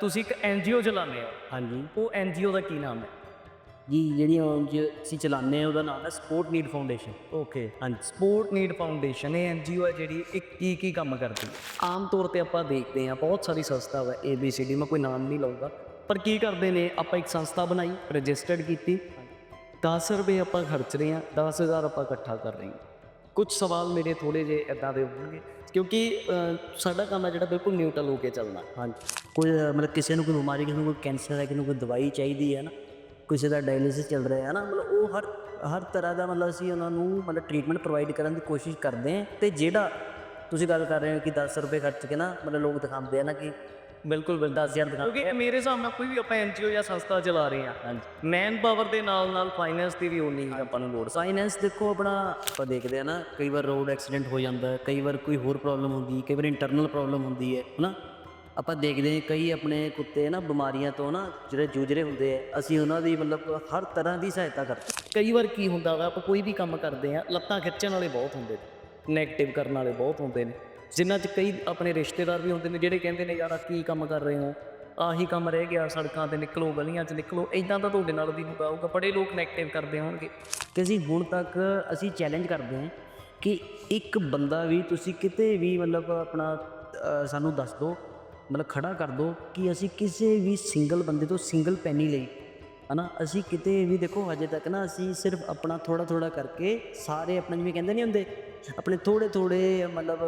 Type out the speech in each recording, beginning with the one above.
ਤੁਸੀਂ ਇੱਕ ਐਨਜੀਓ ਚਲਾਉਂਦੇ ਹੋ। ਹਾਂਜੀ। ਉਹ ਐਨਜੀਓ ਦਾ ਕੀ ਨਾਮ ਹੈ? ਜੀ ਜਿਹੜੀ ਉਂਝ ਅਸੀਂ ਚਲਾਉਂਦੇ ਹਾਂ ਉਹਦਾ ਨਾਮ ਹੈ ਸਪੋਰਟ ਨੀਡ ਫਾਊਂਡੇਸ਼ਨ ਓਕੇ ਹਾਂਜੀ। ਸਪੋਰਟ ਨੀਡ ਫਾਊਂਡੇਸ਼ਨ ਇਹ ਐਨਜੀਓ ਹੈ ਜਿਹੜੀ ਇਹ ਕੀ ਕੀ ਕੰਮ ਕਰਦੀ ਹੈ? ਆਮ ਤੌਰ ਤੇ ਆਪਾਂ ਦੇਖਦੇ ਹਾਂ ਬਹੁਤ ਸਾਰੀ ਸੰਸਥਾ ਹੈ ਏਬੀਸੀਡੀ ਮੈਂ ਕੋਈ ਨਾਮ ਨਹੀਂ ਲਊਂਗਾ ਪਰ ਕੀ ਕਰਦੇ ਨੇ ਆਪਾਂ ਇੱਕ ਸੰਸਥਾ ਬਣਾਈ ਰਜਿਸਟਰਡ ਕੀਤੀ। 10 ਰੁਪਏ ਆਪਾਂ ਖਰਚ ਰਹੇ ਹਾਂ 10000 ਆਪਾਂ ਇਕੱਠਾ ਕਰ ਰਹੇ ਹਾਂ। ਕੁਝ ਸਵਾਲ ਮੇਰੇ ਥੋੜੇ ਜਿਹੇ ਇਦਾਂ ਦੇ ਹੋਣਗੇ ਕਿਉਂਕਿ ਸਾਡਾ ਕੰਮ ਹੈ ਜਿਹੜਾ ਬਿਲਕੁਲ ਨਿਊਟਰਲ ਹੋ ਕੇ ਚੱਲਣਾ। ਹਾਂਜੀ। ਕੋਈ ਮਤਲਬ ਕਿਸੇ ਨੂੰ ਕੋਈ ਬਿਮਾਰੀ ਕਿਸੇ ਨੂੰ ਕੋਈ ਕੈਂਸਰ ਹੈ ਕਿਸੇ ਨੂੰ ਕੋਈ ਦਵਾਈ ਚਾਹੀਦੀ ਹੈ ਨਾ ਕਿਸੇ ਦਾ ਡਾਇਲਿਸਿਸ ਚੱਲ ਰਿਹਾ ਹੈ ਨਾ ਮਤਲਬ ਉਹ ਹਰ ਹਰ ਤਰ੍ਹਾਂ ਦਾ ਮਤਲਬ ਅਸੀਂ ਉਹਨਾਂ ਨੂੰ ਮਤਲਬ ਟ੍ਰੀਟਮੈਂਟ ਪ੍ਰੋਵਾਈਡ ਕਰਨ ਦੀ ਕੋਸ਼ਿਸ਼ ਕਰਦੇ ਹਾਂ ਤੇ ਜਿਹੜਾ ਤੁਸੀਂ ਗੱਲ ਕਰ ਰਹੇ ਹੋ ਕਿ 10 ਰੁਪਏ ਖਰਚ ਕੇ ਨਾ ਮਤਲਬ ਲੋਕ ਦਿਖਾਉਂਦੇ ਆ ਨਾ ਕਿ ਬਿਲਕੁਲ ਬਿਲਕੁਲ। 10000 ਦਿਖਾ ਕਿਉਂਕਿ ਮੇਰੇ ਹਿਸਾਬ ਨਾਲ ਕੋਈ ਵੀ ਆਪਾਂ ਐਨਜੀਓ ਜਾਂ ਸੰਸਥਾ ਚਲਾ ਰਹੇ ਹਾਂ ਹਾਂਜੀ। ਮੈਨ ਪਾਵਰ ਦੇ ਨਾਲ ਨਾਲ ਫਾਈਨੈਂਸ ਦੀ ਵੀ ਉਨੀ ਹੀ ਆਪਾਂ ਨੂੰ ਲੋੜ। ਫਾਈਨੈਂਸ ਦੇਖੋ ਆਪਣਾ ਆਪਾਂ ਦੇਖਦੇ ਆ ਨਾ ਕਈ ਵਾਰ ਰੋਡ ਐਕਸੀਡੈਂਟ ਹੋ ਜਾਂਦਾ ਕਈ ਵਾਰ ਕੋਈ ਹੋਰ ਪ੍ਰੋਬਲਮ ਹੁੰਦੀ ਹੈ ਕਈ ਵਾਰ ਇੰਟਰਨਲ ਪ੍ਰੋਬਲਮ ਹੁੰਦੀ ਹੈ ਹਨਾ? ਆਪਾਂ ਦੇਖਦੇ ਹਾਂ ਕਈ ਆਪਣੇ ਕੁੱਤੇ ਨਾ ਬਿਮਾਰੀਆਂ ਤੋਂ ਨਾ ਜਿਹੜੇ ਜੂਝ ਰਹੇ ਹੁੰਦੇ ਆ ਅਸੀਂ ਉਹਨਾਂ ਦੀ ਮਤਲਬ ਹਰ ਤਰ੍ਹਾਂ ਦੀ ਸਹਾਇਤਾ ਕਰਦੇ ਕਈ ਵਾਰ ਕੀ ਹੁੰਦਾ ਵਾ ਆਪਾਂ ਕੋਈ ਵੀ ਕੰਮ ਕਰਦੇ ਆ ਲੱਤਾਂ ਖਿੱਚਣ ਵਾਲੇ ਬਹੁਤ ਹੁੰਦੇ ਨੇ ਨੈਗੇਟਿਵ ਕਰਨ ਵਾਲੇ ਬਹੁਤ ਹੁੰਦੇ ਨੇ ਜਿਨ੍ਹਾਂ 'ਚ ਕਈ ਆਪਣੇ ਰਿਸ਼ਤੇਦਾਰ ਵੀ ਹੁੰਦੇ ਨੇ ਜਿਹੜੇ ਕਹਿੰਦੇ ਨੇ ਯਾਰ ਆਹ ਕੀ ਕੰਮ ਕਰ ਰਹੇ ਹੋ? ਆਹੀ ਕੰਮ ਰਹਿ ਗਿਆ ਸੜਕਾਂ ਤੇ ਨਿਕਲੋ ਗਲੀਆਂ 'ਚ ਨਿਕਲੋ ਇਦਾਂ ਤਾਂ ਤੁਹਾਡੇ ਨਾਲ ਵੀ ਹੁੰਦਾ ਹੋਊਗਾ ਬੜੇ ਲੋਕ ਨੈਗੇਟਿਵ ਕਰਦੇ ਹੋਣਗੇ। ਕਿ ਅਸੀਂ ਹੁਣ ਤੱਕ ਅਸੀਂ ਚੈਲੰਜ ਕਰਦੇ ਹਾਂ ਕਿ ਇੱਕ ਬੰਦਾ ਵੀ ਤੁਸੀਂ ਕਿਤੇ ਵੀ ਮਤਲਬ ਆਪਣਾ ਸਾਨੂੰ ਦੱਸ ਦਿਓ ਮਤਲਬ ਖੜਾ ਕਰ ਦਿਓ ਕਿ ਅਸੀਂ ਕਿਸੇ ਵੀ ਸਿੰਗਲ ਬੰਦੇ ਤੋਂ ਸਿੰਗਲ ਪੈਨੀ ਲਈ। ਹਨਾ? ਅਸੀਂ ਕਿਤੇ ਵੀ ਦੇਖੋ ਹਜੇ ਤੱਕ ਨਾ ਅਸੀਂ ਸਿਰਫ ਆਪਣਾ ਥੋੜਾ ਥੋੜਾ ਕਰਕੇ ਸਾਰੇ ਆਪਣਾ ਜਿਵੇਂ ਕਹਿੰਦੇ ਨਹੀਂ ਹੁੰਦੇ ਆਪਣੇ ਥੋੜੇ ਥੋੜੇ ਮਤਲਬ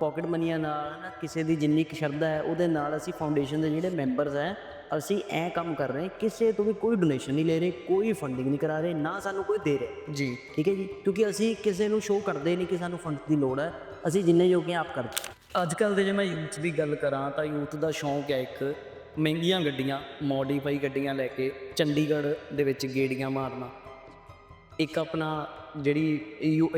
ਪਾਕਟ ਮਨੀਆਂ ਨਾਲ ਨਾ ਕਿਸੇ ਦੀ ਜਿੰਨੀ ਕੁ ਸ਼ਰਧਾ ਹੈ ਉਹਦੇ ਨਾਲ ਅਸੀਂ ਫਾਊਂਡੇਸ਼ਨ ਦੇ ਜਿਹੜੇ ਮੈਂਬਰਸ ਹੈ ਅਸੀਂ ਐ ਕੰਮ ਕਰ ਰਹੇ ਕਿਸੇ ਤੋਂ ਵੀ ਕੋਈ ਡੋਨੇਸ਼ਨ ਨਹੀਂ ਲੈ ਰਹੇ ਕੋਈ ਫੰਡਿੰਗ ਨਹੀਂ ਕਰਾ ਰਹੇ ਨਾ ਸਾਨੂੰ ਕੋਈ ਦੇ ਰਿਹਾ। ਜੀ। ਠੀਕ ਹੈ ਜੀ? ਕਿਉਂਕਿ ਅਸੀਂ ਕਿਸੇ ਨੂੰ ਸ਼ੋਅ ਕਰਦੇ ਨਹੀਂ ਕਿ ਸਾਨੂੰ ਫੰਡ ਦੀ ਲੋੜ ਹੈ ਅਸੀਂ ਜਿੰਨੇ ਜੋਗੇ ਹਾਂ ਆਪ ਕਰਦੇ ਅੱਜ ਕੱਲ ਦੇ ਜੇ ਮੈਂ ਯੂਥ ਦੀ ਗੱਲ ਕਰਾਂ ਤਾਂ ਯੂਥ ਦਾ ਸ਼ੌਂਕ ਹੈ ਇੱਕ ਮਹਿੰਗੀਆਂ ਗੱਡੀਆਂ ਮੋਡੀਫਾਈ ਗੱਡੀਆਂ ਲੈ ਕੇ ਚੰਡੀਗੜ੍ਹ ਦੇ ਵਿੱਚ ਗੇੜੀਆਂ ਮਾਰਨਾ। ਇੱਕ ਆਪਣਾ ਜਿਹੜੀ